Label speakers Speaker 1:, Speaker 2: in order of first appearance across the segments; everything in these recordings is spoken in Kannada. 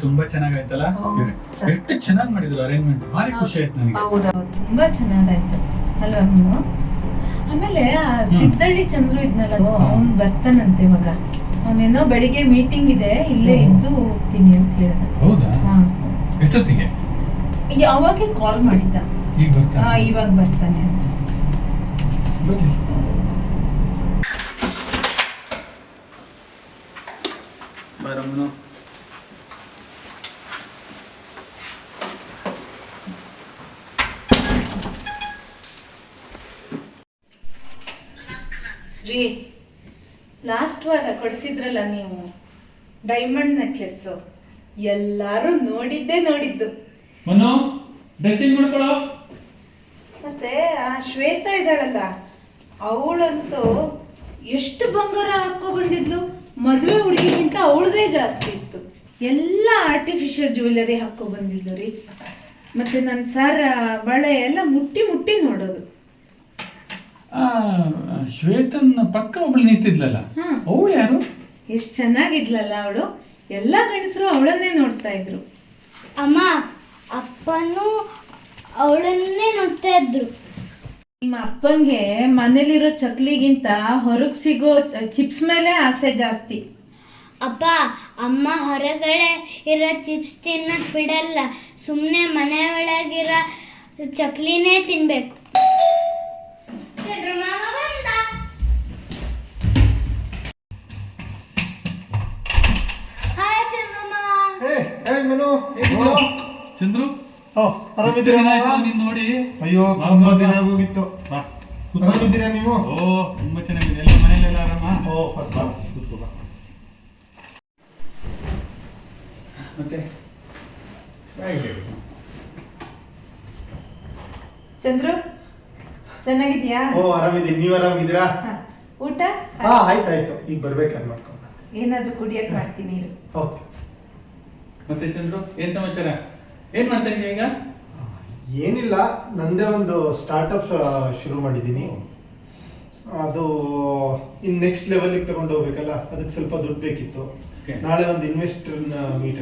Speaker 1: ತುಂಬಾ ಚೆನ್ನಾಗಾಯ್ತಲ್ಲ?
Speaker 2: ಹೌದು,
Speaker 1: ಎಷ್ಟ್- ಚೆನ್ನಾಗಿ ಮಾಡಿದ್ರು ಅರೇಂಜ್ಮೆಂಟ್ ಭಾರಿ ಖುಷಿ ಆಯ್ತು ನನಗೆ.
Speaker 2: ಹೌದೌದು ತುಂಬಾ ಚೆನ್ನಾಗಾಯ್ತು. ಅಲ್ವಾ ನೀನು? ಆಮೇಲೆ ಆ ಸಿದ್ದಳ್ಳಿ ಚಂದ್ರು ಇದ್ನಲ್ಲ ಅವ್ನು ಬರ್ತಾನಂತೆ ಇವಾಗ. ಅವನೇನೋ ಬೆಳಿಗ್ಗೆ ಮೀಟಿಂಗ್ ಇದೆ ಇಲ್ಲೇ ಇದ್ದು ಹೋಗ್ತೀನಿ ಅಂತ ಹೇಳ್ದ.
Speaker 1: ಹೌದಾ?
Speaker 2: ಹಾ.
Speaker 1: ಎಷ್ಟೊತ್ತಿಗೆ?
Speaker 2: ಈಗ ಅವಾಗೆ ಕಾಲ್ ಮಾಡಿದ್ದ.
Speaker 1: ಈಗ
Speaker 2: ಹಾ
Speaker 1: ಬರ್ತಾ
Speaker 2: ಇವಾಗ ಬರ್ತಾನೆ ಅಂತ.
Speaker 1: ಬಾರಮ್ಮನು.
Speaker 2: ರೀ ಲಾಸ್ಟ್ ವಾರ ಕೊಡಿಸಿದ್ರಲ್ಲ ನೀವು? ಡೈಮಂಡ್ ನೆಕ್ಲೆಸ್ಸು ಎಲ್ಲರೂ ನೋಡಿದ್ದೇ ನೋಡಿದ್ದು.
Speaker 1: ಮನು ಡ್ರೆಸ್ಸಿಂಗ್ ಮಾಡ್ಕೊಳ್ಳೋ
Speaker 2: ಮತ್ತೆ ಆ ಶ್ವೇತಾ ಇದ್ದಾಳಲ್ಲ ಅವಳಂತೂ ಎಷ್ಟು ಬಂಗಾರ ಹಾಕೋ ಬಂದಿದ್ಲು? ಮದುವೆ ಹುಡುಗಿಗಿಂತ ಅವಳದೇ ಜಾಸ್ತಿ ಇತ್ತು. ಎಲ್ಲ ಆರ್ಟಿಫಿಷಿಯಲ್ ಜ್ಯುವೆಲರಿ ಹಾಕೋ ಬಂದಿದ್ಲು ರೀ. ಮತ್ತೆ ನನ್ನ ಸಾರ ಬಳೆ ಎಲ್ಲ ಮುಟ್ಟಿ ಮುಟ್ಟಿ ನೋಡೋದು.
Speaker 1: ಆ ಶ್ವೇತನ್ ಪಕ್ಕ ಒಬ್ಳು ನಿಂತಿದ್ಲಲ್ಲ. ಅವಳು ಯಾರು?
Speaker 2: ಎಷ್ಟು ಚೆನ್ನಾಗಿದ್ಲಲ್ಲ ಅವಳು. ಎಲ್ಲ ಗಂಡಸರು ಅವಳನ್ನೇ ನೋಡ್ತಾ ಇದ್ರು.
Speaker 3: ಅಮ್ಮ ಅಪ್ಪನೂ ಅವಳನ್ನೇ ನೋಡ್ತಾ ಇದ್ರು.
Speaker 2: ನಿಮ್ಮ ಅಪ್ಪಂಗೆ ಮನೇಲಿರೋ ಚಕ್ಲಿಗಿಂತ ಹೊರಗೆ ಸಿಗೋ ಚಿಪ್ಸ್ ಮೇಲೆ ಆಸೆ ಜಾಸ್ತಿ.
Speaker 3: ಅಪ್ಪ ಅಮ್ಮ ಹೊರಗಡೆ ಇರೋ ಚಿಪ್ಸ್ ತಿನ್ನಕ್ ಬಿಡಲ್ಲ. ಸುಮ್ಮನೆ ಮನೆ ಒಳಗಿರೋ ಚಕ್ಲಿನೇ ತಿನ್ಬೇಕು. ಚಂದ್ರಮಾಮ ಬಂದ. ಹಾಯ್ ಚಂದ್ರಮಾಮ.
Speaker 4: ಏ ಏಯ್ ಮನು?
Speaker 1: ಚಂದ್ರು
Speaker 4: ಓ ಆರಾಮಿದ್ದೀರಾ
Speaker 1: ಎಷ್ಟು ದಿನ ಆಯ್ತು
Speaker 4: ಮಾವ?
Speaker 1: ನೀನ್ ನೋಡಿ
Speaker 4: ಅಯ್ಯೋ
Speaker 1: ಬಾ,
Speaker 4: ತುಂಬಾ
Speaker 1: ಬಾ,
Speaker 4: ದಿನ
Speaker 1: ಬಾ.
Speaker 4: ಆಗೋಗಿತ್ತು
Speaker 1: ಬಾ, ಕೂತ್ಕೋ.
Speaker 4: ಆರಾಮಿದ್ದೀರಾ ನೀವು
Speaker 1: ಓ ತುಂಬಾ ಚೆನ್ನಾಗಿದೆ ಎಲ್ಲ ಮನೇಲೆಲ್ಲ ಆರಾಮ
Speaker 4: ಓ ಫಸ್ಟ್ ಕ್ಲಾಸ್
Speaker 1: ಮತ್ತೆ
Speaker 2: ಚಂದ್ರು ಚೆನ್ನಾಗಿದ್ಯಾ
Speaker 4: ಓ ಆರಾಮಿದ್ದೀನಿ. ನೀವು ಆರಾಮಿದ್ದೀರಾ.
Speaker 2: ಊಟ?
Speaker 4: ಹಾ ಆಯ್ತಾಯ್ತು. ಈಗ ಬರ್ಬೇಕಾದ್ರೆ ಮಾಡ್ಕೊಂಡು
Speaker 2: ಏನಾದರೂ ಕುಡಿಯಕ್ ಮಾಡ್ತೀನಿ ಇರು.
Speaker 4: ಓಕೆ.
Speaker 1: ಮತ್ತೆ ಚಂದ್ರು ಏನ್ ಸಮಾಚಾರ? ಏನ್ ಮಾಡ್ತಾ ಇದೀಯ ಈಗ?
Speaker 4: ಏನಿಲ್ಲ ನಂದೇ ಒಂದು ಸ್ಟಾರ್ಟಪ್ ಶುರು ಮಾಡಿದ್ದೀನಿ. ಅದು ಇನ್ ನೆಕ್ಸ್ಟ್ ಲೆವೆಲ್ಗೆ ತಗೊಂಡು ಹೋಗ್ಬೇಕಲ್ಲ ಅದಕ್ಕೆ ಸ್ವಲ್ಪ ದುಡ್ಡು ಬೇಕಿತ್ತು. ನಾಳೆ ಒಂದು ಇನ್ವೆಸ್ಟರ್ನ ಮೀಟ್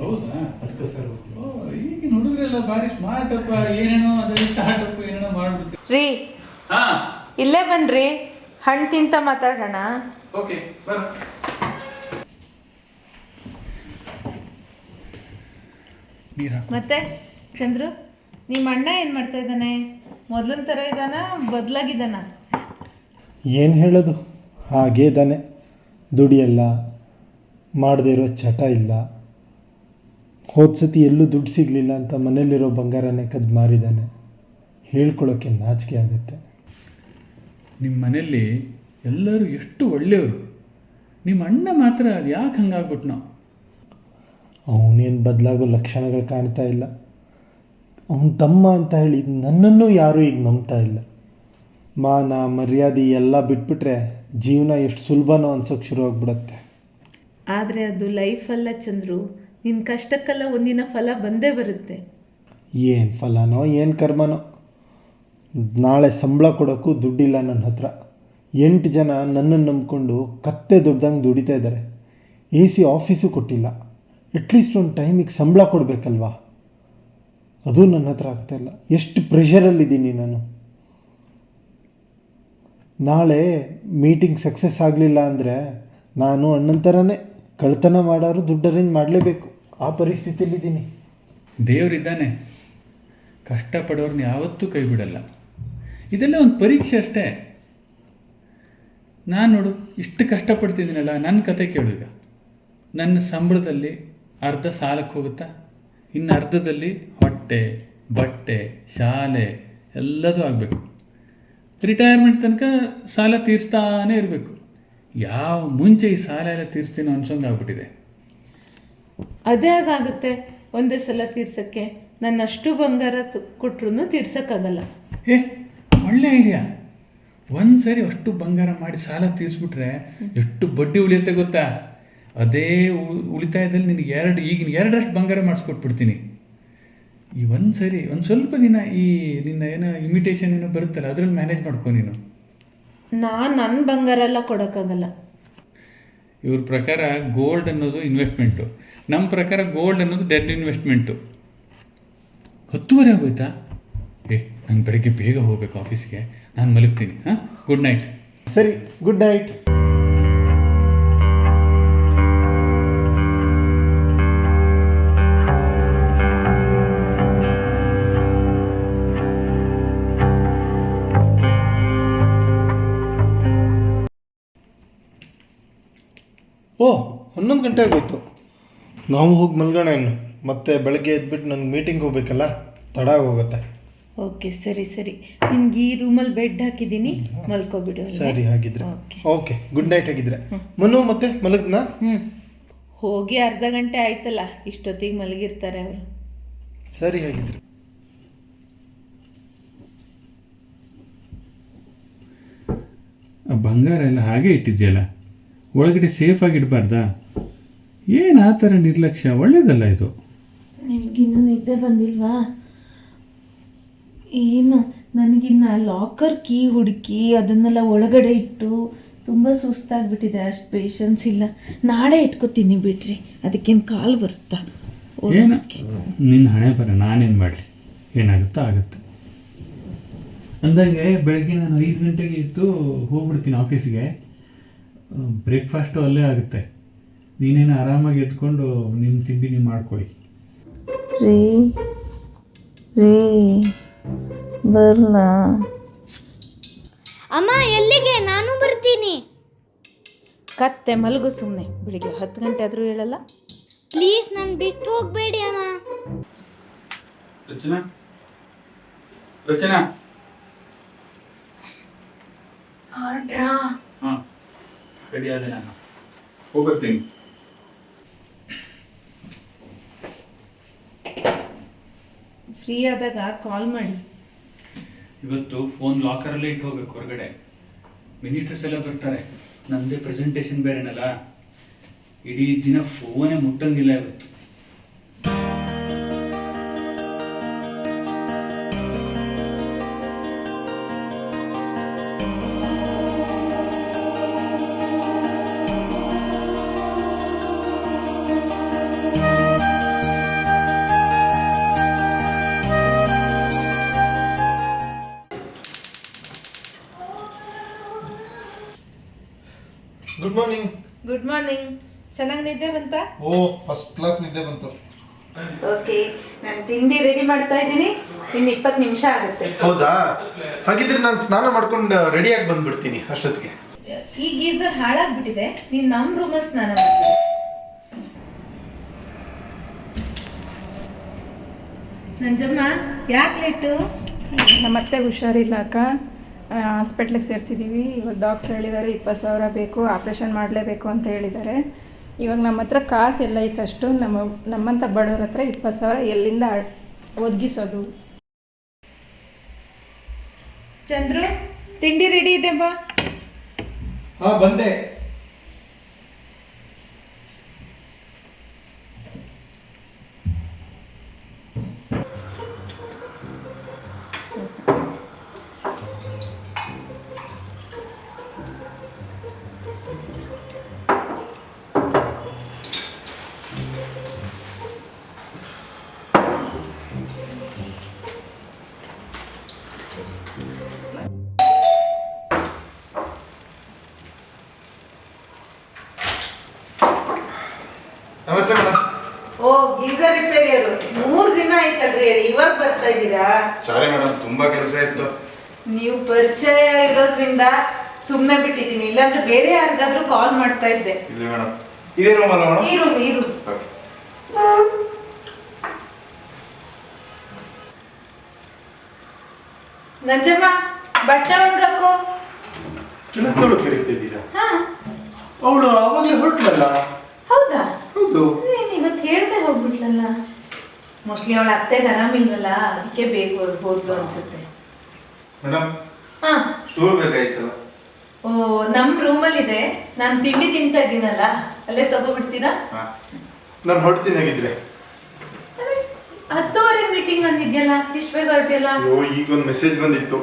Speaker 1: ಹೌದಾ?
Speaker 4: ಅದಕ್ಕೋಸ್ಕರ
Speaker 1: ಓ ಈಗ ಹುಡುಗರೆಲ್ಲ ಬಾರಿ ಸ್ಮಾರ್ಟ್ ಅಪ್ಪ ಏನೇನೋ ಅದೆಲ್ಲ ಸ್ಟಾರ್ಟ್ ಅಪ್ ಏನೇನೋ ಮಾಡ್ಬಿಟ್ಟು
Speaker 2: ರೀ
Speaker 1: ಹಾ.
Speaker 2: ಇಲ್ಲೇ ಬನ್ರಿ ಹಣ್ಣು ತಿಂತ ಮಾತಾಡೋಣ.
Speaker 1: ಓಕೆ ಬರ. ನೀರು ಹಾಕು.
Speaker 2: ಮತ್ತೆ ಚಂದ್ರು ನಿಮ್ಮ ಅಣ್ಣ ಏನು ಮಾಡ್ತಾ ಇದ್ದಾನೆ? ಮೊದಲಿನ ಥರ ಇದ್ದಾನ ಬದಲಾಗಿದ್ದಾನ
Speaker 4: ಏನು ಹೇಳೋದು? ಹಾಗೇ ಇದ್ದಾನೆ ದುಡಿಯಲ್ಲ. ಮಾಡದೇ ಇರೋ ಚಟ ಇಲ್ಲ. ಹೋದ ಸತಿ ಎಲ್ಲೂ ದುಡ್ಡು ಸಿಗಲಿಲ್ಲ ಅಂತ ಮನೆಯಲ್ಲಿರೋ ಬಂಗಾರನೇ ಕದ್ದು ಮಾರಿದ್ದಾನೆ ಹೇಳ್ಕೊಳ್ಳೋಕ್ಕೆ ನಾಚಿಕೆ ಆಗುತ್ತೆ.
Speaker 1: ನಿಮ್ಮ ಮನೆಯಲ್ಲಿ ಎಲ್ಲರೂ ಎಷ್ಟು ಒಳ್ಳೆಯವರು? ನಿಮ್ಮ ಅಣ್ಣ ಮಾತ್ರ ಅದು ಯಾಕೆ ಹಂಗಾಗ್ಬಿಟ್ನೋ?
Speaker 4: ಅವನೇನು ಬದಲಾಗೋ ಲಕ್ಷಣಗಳು ಕಾಣ್ತಾ ಇಲ್ಲ. ಅವನ ತಮ್ಮ ಅಂತ ಹೇಳಿ ನನ್ನನ್ನು ಯಾರೂ ಈಗ ನಂಬ್ತಾ ಇಲ್ಲ. ಮಾನ ಮರ್ಯಾದೆ ಎಲ್ಲ ಬಿಟ್ಬಿಟ್ರೆ ಜೀವನ ಎಷ್ಟು ಸುಲಭನೋ ಅನ್ಸೋಕೆ ಶುರು ಆಗ್ಬಿಡುತ್ತೆ.
Speaker 2: ಆದರೆ ಅದು ಲೈಫಲ್ಲ ಚಂದ್ರು ನಿನ್ನ ಕಷ್ಟಕ್ಕೆಲ್ಲ ಒಂದಿನ ಫಲ ಬಂದೇ ಬರುತ್ತೆ.
Speaker 4: ಏನು ಫಲನೋ ಏನು ಕರ್ಮನೋ. ನಾಳೆ ಸಂಬಳ ಕೊಡೋಕ್ಕೂ ದುಡ್ಡಿಲ್ಲ ನನ್ನ ಹತ್ರ. ಎಂಟು ಜನ ನನ್ನನ್ನು ನಂಬಿಕೊಂಡು ಕತ್ತೆ ದುಡ್ದಂಗೆ ದುಡಿತಾ ಇದ್ದಾರೆ ಎ ಸಿ ಆಫೀಸು ಕೊಟ್ಟಿಲ್ಲ. ಅಟ್ಲೀಸ್ಟ್ ಒಂದು ಟೈಮಿಗೆ ಸಂಬಳ ಕೊಡಬೇಕಲ್ವಾ? ಅದು ನನ್ನ ಹತ್ರ ಆಗ್ತಾಯಿಲ್ಲ ಎಷ್ಟು ಪ್ರೆಷರಲ್ಲಿದ್ದೀನಿ ನಾನು. ನಾಳೆ ಮೀಟಿಂಗ್ ಸಕ್ಸಸ್ ಆಗಲಿಲ್ಲ ಅಂದರೆ ನಾನು ಅಣ್ಣನ ಥರನೇ ಕಳ್ತನ ಮಾಡೋರು ದುಡ್ಡು ಅರೇಂಜ್ ಮಾಡಲೇಬೇಕು. ಆ ಪರಿಸ್ಥಿತಿಲಿದ್ದೀನಿ
Speaker 1: ದೇವರಿದ್ದಾನೆ. ಕಷ್ಟಪಡೋರ್ನ ಯಾವತ್ತೂ ಕೈ ಬಿಡಲ್ಲ ಇದೆಲ್ಲ ಒಂದು ಪರೀಕ್ಷೆ ಅಷ್ಟೇ. ನಾನು ನೋಡು, ಇಷ್ಟು ಕಷ್ಟಪಡ್ತಿದ್ದೀನಲ್ಲ ನನ್ನ ಕತೆ ಕೇಳು ಈಗ ನನ್ನ ಸಂಬಳದಲ್ಲಿ ಅರ್ಧ ಸಾಲಕ್ಕೆ ಹೋಗುತ್ತಾ? ಇನ್ನು ಅರ್ಧದಲ್ಲಿ ಹೊಟ್ಟೆ, ಬಟ್ಟೆ, ಶಾಲೆ, ಎಲ್ಲದೂ ಆಗಬೇಕು. ರಿಟೈರ್ಮೆಂಟ್ ತನಕ ಸಾಲ ತೀರಿಸ್ತಾನೇ ಇರಬೇಕು. ಯಾವ ಮುಂಚೆ ಈ ಸಾಲ ಎಲ್ಲ ತೀರಿಸ್ತೀನೋ ಅನ್ಸೋಂಗೆ ಆಗ್ಬಿಟ್ಟಿದೆ.
Speaker 2: ಅದೇ ಆಗುತ್ತೆ ಒಂದೇ ಸಲ ತೀರ್ಸಕ್ಕೆ ನನ್ನ ಅಷ್ಟು ಬಂಗಾರ ಕೊಟ್ಟರು ತೀರ್ಸೋಕ್ಕಾಗಲ್ಲ.
Speaker 1: ಏ ಒಳ್ಳೆ ಐಡಿಯಾ ಒಂದ್ಸರಿ ಅಷ್ಟು ಬಂಗಾರ ಮಾಡಿ ಸಾಲ ತೀರಿಸ್ಬಿಟ್ರೆ ಎಷ್ಟು ಬಡ್ಡಿ ಉಳಿಯುತ್ತೆ ಗೊತ್ತಾ? ಅದೇ ಉಳಿತಾಯದಲ್ಲಿ ನಿನಗೆ ಎರಡು ಈಗಿನ ಎರಡರಷ್ಟು ಬಂಗಾರ ಮಾಡಿಸ್ಕೊಟ್ಬಿಡ್ತೀನಿ. ಈ ಒಂದು ಸರಿ ಒಂದು ಸ್ವಲ್ಪ ದಿನ ಈ ನಿನ್ನ ಏನೋ ಇಮಿಟೇಷನ್ ಏನೋ ಬರುತ್ತಲ್ಲ ಅದ್ರಲ್ಲಿ ಮ್ಯಾನೇಜ್ ಮಾಡ್ಕೊ ನೀನು.
Speaker 2: ನಾನು ನನ್ನ ಬಂಗಾರ ಎಲ್ಲ ಕೊಡೋಕ್ಕಾಗಲ್ಲ.
Speaker 1: ಇವ್ರ ಪ್ರಕಾರ ಗೋಲ್ಡ್ ಅನ್ನೋದು ಇನ್ವೆಸ್ಟ್ಮೆಂಟು ನಮ್ಮ ಪ್ರಕಾರ ಗೋಲ್ಡ್ ಅನ್ನೋದು ಡೆಡ್ ಇನ್ವೆಸ್ಟ್ಮೆಂಟು ಹತ್ತುವರೆ ಆಗೋಯ್ತಾ? ಏ ನಾನು ಬೆಳಗ್ಗೆ ಬೇಗ ಹೋಗ್ಬೇಕು ಆಫೀಸ್ಗೆ ನಾನು ಮಲಗ್ತೀನಿ ಹಾಂ? ಗುಡ್ ನೈಟ್
Speaker 4: ಸರಿ ಗುಡ್ ನೈಟ್ ಓ ಹನ್ನೊಂದು ಗಂಟೆ ಆಗೋಯ್ತು. ನಾವು ಹೋಗಿ ಮಲ್ಗೋಣ ಇನ್ನು. ಮತ್ತೆ ಬೆಳಗ್ಗೆ ಎದ್ಬಿಟ್ಟು ನನಗೆ ಮೀಟಿಂಗ್ ಹೋಗ್ಬೇಕಲ್ಲ? ತಡ ಹೋಗುತ್ತೆ
Speaker 2: ಓಕೆ ಸರಿ ಸರಿ. ನಿನ್ಗೆ ಈ ರೂಮಲ್ಲಿ ಬೆಡ್ ಹಾಕಿದ್ದೀನಿ. ಮಲ್ಕೋಬಿಡು?
Speaker 4: ಸರಿ ಹಾಗಿದ್ರೆ.
Speaker 2: ಓಕೆ.
Speaker 4: ಓಕೆ ಗುಡ್ ನೈಟ್ ಹಾಗಿದ್ರೆ. ಮನು ಮತ್ತೆ ಮಲಗ್ನಾ
Speaker 2: ಹ್ಞೂ ಹೋಗಿ ಅರ್ಧ ಗಂಟೆ ಆಯ್ತಲ್ಲ ಇಷ್ಟೊತ್ತಿಗೆ ಮಲಗಿರ್ತಾರೆ ಅವರು.
Speaker 4: ಸರಿ ಹಾಗಿದ್ರೆ.
Speaker 1: ಆ ಬಂಗಾರ ಎಲ್ಲ ಹಾಗೆ ಇಟ್ಟಿದ್ಯಲ್ಲ ಒಳಗಡೆ ಸೇಫಾಗಿ ಇಡಬಾರ್ದಾ? ಏನು ಆ ಥರ ನಿರ್ಲಕ್ಷ್ಯ? ಒಳ್ಳೇದಲ್ಲ ಇದು.
Speaker 2: ನಿಮ್ಗಿನ್ನೂ ನಿದ್ದೆ ಬಂದಿಲ್ವಾ? ಏನು ನನಗಿನ್ನ ಲಾಕರ್ ಕೀ ಹುಡುಕಿ ಅದನ್ನೆಲ್ಲ ಒಳಗಡೆ ಇಟ್ಟು ತುಂಬ ಸುಸ್ತಾಗ್ಬಿಟ್ಟಿದೆ. ಅಷ್ಟು ಪೇಷನ್ಸ್ ಇಲ್ಲ. ನಾಳೆ ಇಟ್ಕೋತೀನಿ ಬಿಡ್ರಿ. ಅದಕ್ಕೇನು ಕಾಲು ಬರುತ್ತಾ?
Speaker 1: ಏನು? ನಿನ್ನ ಹಣೆ ಬರ ನಾನೇನು ಮಾಡಲಿ? ಏನಾಗುತ್ತೋ ಆಗುತ್ತೆ. ಅಂದಾಗೆ ಬೆಳಗ್ಗೆ ನಾನು ಐದು ಗಂಟೆಗೆ ಇದ್ದು ಹೋಗ್ಬಿಡ್ತೀನಿ ಆಫೀಸಿಗೆ ಬ್ರೇಕ್ಫಾಸ್ಟು ಅಲ್ಲೇ ಆಗುತ್ತೆ. ನೀನೇನು ಆರಾಮಾಗಿ ಎತ್ಕೊಂಡು ನಿಮ್ಮ ತಿಂಡಿ ನೀವು ಮಾಡ್ಕೊಳ್ಳಿ.
Speaker 2: ರೀ ರೀ ಬರಲ್ಲ
Speaker 3: ಅಮ್ಮ ಎಲ್ಲಿಗೆ? ನಾನು ಬರ್ತೀನಿ.
Speaker 2: ಕತ್ತೆ ಮಲಗು ಸುಮ್ಮನೆ ಬೆಳಿಗ್ಗೆ ಹತ್ತು ಗಂಟೆ ಆದರೂ ಹೇಳಲ್ಲ.
Speaker 3: ಪ್ಲೀಸ್ ನಾನು ಬಿಟ್ಟು ಹೋಗಬೇಡಿ ಅಮ್ಮ.
Speaker 1: ರಚನಾ? ರಚನಾ? ಹಾಂ ರೆಡಿ ಆದೆ ನಾನು ಹೋಗ್ಬರ್ತೀನಿ.
Speaker 2: ಫ್ರೀ ಆದಾಗ ಕಾಲ್ ಮಾಡಿ.
Speaker 1: ಇವತ್ತು ಫೋನ್ ಲಾಕರಲ್ಲೇ ಇಟ್ಟು ಹೋಗ್ಬೇಕು ಹೊರಗಡೆ. ಮಿನಿಸ್ಟರ್ಸ್ ಎಲ್ಲ ಬರ್ತಾರೆ. ನಮ್ಮದೇ ಪ್ರೆಸೆಂಟೇಷನ್ ಬೇರೆನಲ್ಲ ಇಡೀ ದಿನ ಫೋನೇ ಮುಟ್ಟಂಗಿಲ್ಲ ಇವತ್ತು.
Speaker 4: ಫಸ್ಟ್ ಕ್ಲಾಸ್ ನಿದ್ದೆ ಬಂತು.
Speaker 2: ಓಕೆ ನಾನು ತಿಂಡಿ ರೆಡಿ ಮಾಡ್ತಾ ಇದ್ದೀನಿ. ಇನ್ನು ಇಪ್ಪತ್ತು ನಿಮಿಷ ಆಗುತ್ತೆ.
Speaker 4: ಹೌದಾ? ಹಾಗಿದ್ರೆ ನಾನು ಸ್ನಾನ ಮಾಡ್ಕೊಂಡು ರೆಡಿಯಾಗಿ ಬಂದ್ಬಿಡ್ತೀನಿ ಅಷ್ಟೊತ್ತಿಗೆ.
Speaker 2: ಈ ಗೀಸರ್ ಹಾಳಾಗ್ಬಿಟ್ಟಿದೆ. ನೀನು ನಮ್ಮ ರೂಮಲ್ಲಿ ಸ್ನಾನ ಮಾಡ್ತೀನಿ. ನಂಜಮ್ಮ ಯಾಕೆ ಲೇಟು
Speaker 5: ನಮ್ಮ ಅತ್ತೆಗೆ ಹುಷಾರಿಲ್ಲ ಅಕ್ಕ. ಹಾಸ್ಪಿಟ್ಲಿಗೆ ಸೇರಿಸಿದ್ದೀವಿ ಇವಾಗ ಡಾಕ್ಟ್ರ್ ಹೇಳಿದ್ದಾರೆ ಇಪ್ಪತ್ತು ಸಾವಿರ ಬೇಕು ಆಪ್ರೇಷನ್ ಮಾಡಲೇಬೇಕು ಅಂತ ಹೇಳಿದ್ದಾರೆ ಇವಾಗ ನಮ್ಮ ಹತ್ರ ಕಾಸು ಎಲ್ಲ ಇತ್ತಷ್ಟು ನಮ್ಮ ನಮ್ಮಂಥ ಬಡವ್ರ ಹತ್ರ ಇಪ್ಪತ್ತು ಸಾವಿರ ಎಲ್ಲಿಂದ ಒದಗಿಸೋದು?
Speaker 2: ಚಂದ್ರು, ತಿಂಡಿ ರೆಡಿ ಇದೆ ಬಾ.
Speaker 4: ಹಾ, ಬಂದೆ. ನಮಸ್ತೆ ಮೇಡಮ್
Speaker 2: ಓ ಗೀಸರ್ ರಿಪೇರಿಯವರು ಮೂರು ದಿನ ಆಯ್ತಲ್ರಿ ಹೇಳಿ. ಇವಾಗ ಬರ್ತಾ ಇದ್ದೀರಾ?
Speaker 6: ಸಾರಿ ಮೇಡಮ್ ತುಂಬಾ ಕೆಲಸ ಇತ್ತು.
Speaker 2: ನೀವು ಪರಿಚಯ ಇರೋದ್ರಿಂದ ಸುಮ್ಮನೆ ಬಿಟ್ಟಿದ್ದೀನಿ. ಇಲ್ಲಾಂದ್ರೆ ಬೇರೆ ಯಾರಿಗಾದ್ರೂ ಕಾಲ್ ಮಾಡ್ತಾ ಇದ್ದೆ.
Speaker 6: ಇಲ್ಲಿ ಮೇಡಮ್ ಇದೇ ರೂಮ್ ಅಲ್ಲ ಮೇಡಮ್
Speaker 2: ಈ ರೂಮ್ ಈ ರೂಮ್
Speaker 6: ಓಕೆ
Speaker 2: ನಂಜಮ್ಮ ಬಟ್ಟೆ ಒಣಗಾಕೋ?
Speaker 4: ಕೆಲಸದವಳು ಕರೀತಿದ್ದೀರಾ
Speaker 2: ಹಾ.
Speaker 4: ಅವಳು ಅವಾಗಲೇ ಹೊರಟ್ಲಲ್ಲ
Speaker 2: ಹೌದಾ?
Speaker 4: ಹೌದು
Speaker 2: ಏನ್ ಇವತ್ತು ಹೇಳ್ದೆ ಹೋಗ್ಬಿಟ್ಲಲ್ಲ. ಮೋಸ್ಟ್ಲಿ ಅವಳ ಅತ್ತೆಗೆ ಆರಾಮಿಲ್ವಲ್ಲ ಅದಕ್ಕೆ ಬೇಗ ಹೋದ್ಲು ಅನ್ಸುತ್ತೆ
Speaker 6: ಮೇಡಮ್
Speaker 2: ಹಾ.
Speaker 6: ಸ್ಟೂಲ್ ಬೇಕಾಗಿತ್ತಲ್ಲ
Speaker 2: ಓ ನಮ್ಮ ರೂಮಲ್ಲಿದೆ. ನಾನು ತಿಂಡಿ ತಿಂತಾ ಇದ್ದೀನಲ್ಲ ಅಲ್ಲೇ ತಗೋಬಿಡ್ತೀರಾ?
Speaker 6: ಹಾ.
Speaker 4: ನಾನು ಹೊರಡ್ತೀನಿ ಹಾಗಿದ್ರೆ.
Speaker 2: ಹತ್ತುವರೆ ಮೀಟಿಂಗ್ ಅಂದಿದ್ಯಲ್ಲ ಇಷ್ಟು ಬೇಗ ಹೊರಟಿಲ್ಲ
Speaker 4: ಅಯ್ಯೋ ಈಗ ಒಂದು ಮೆಸೇಜ್ ಬಂದಿತ್ತು.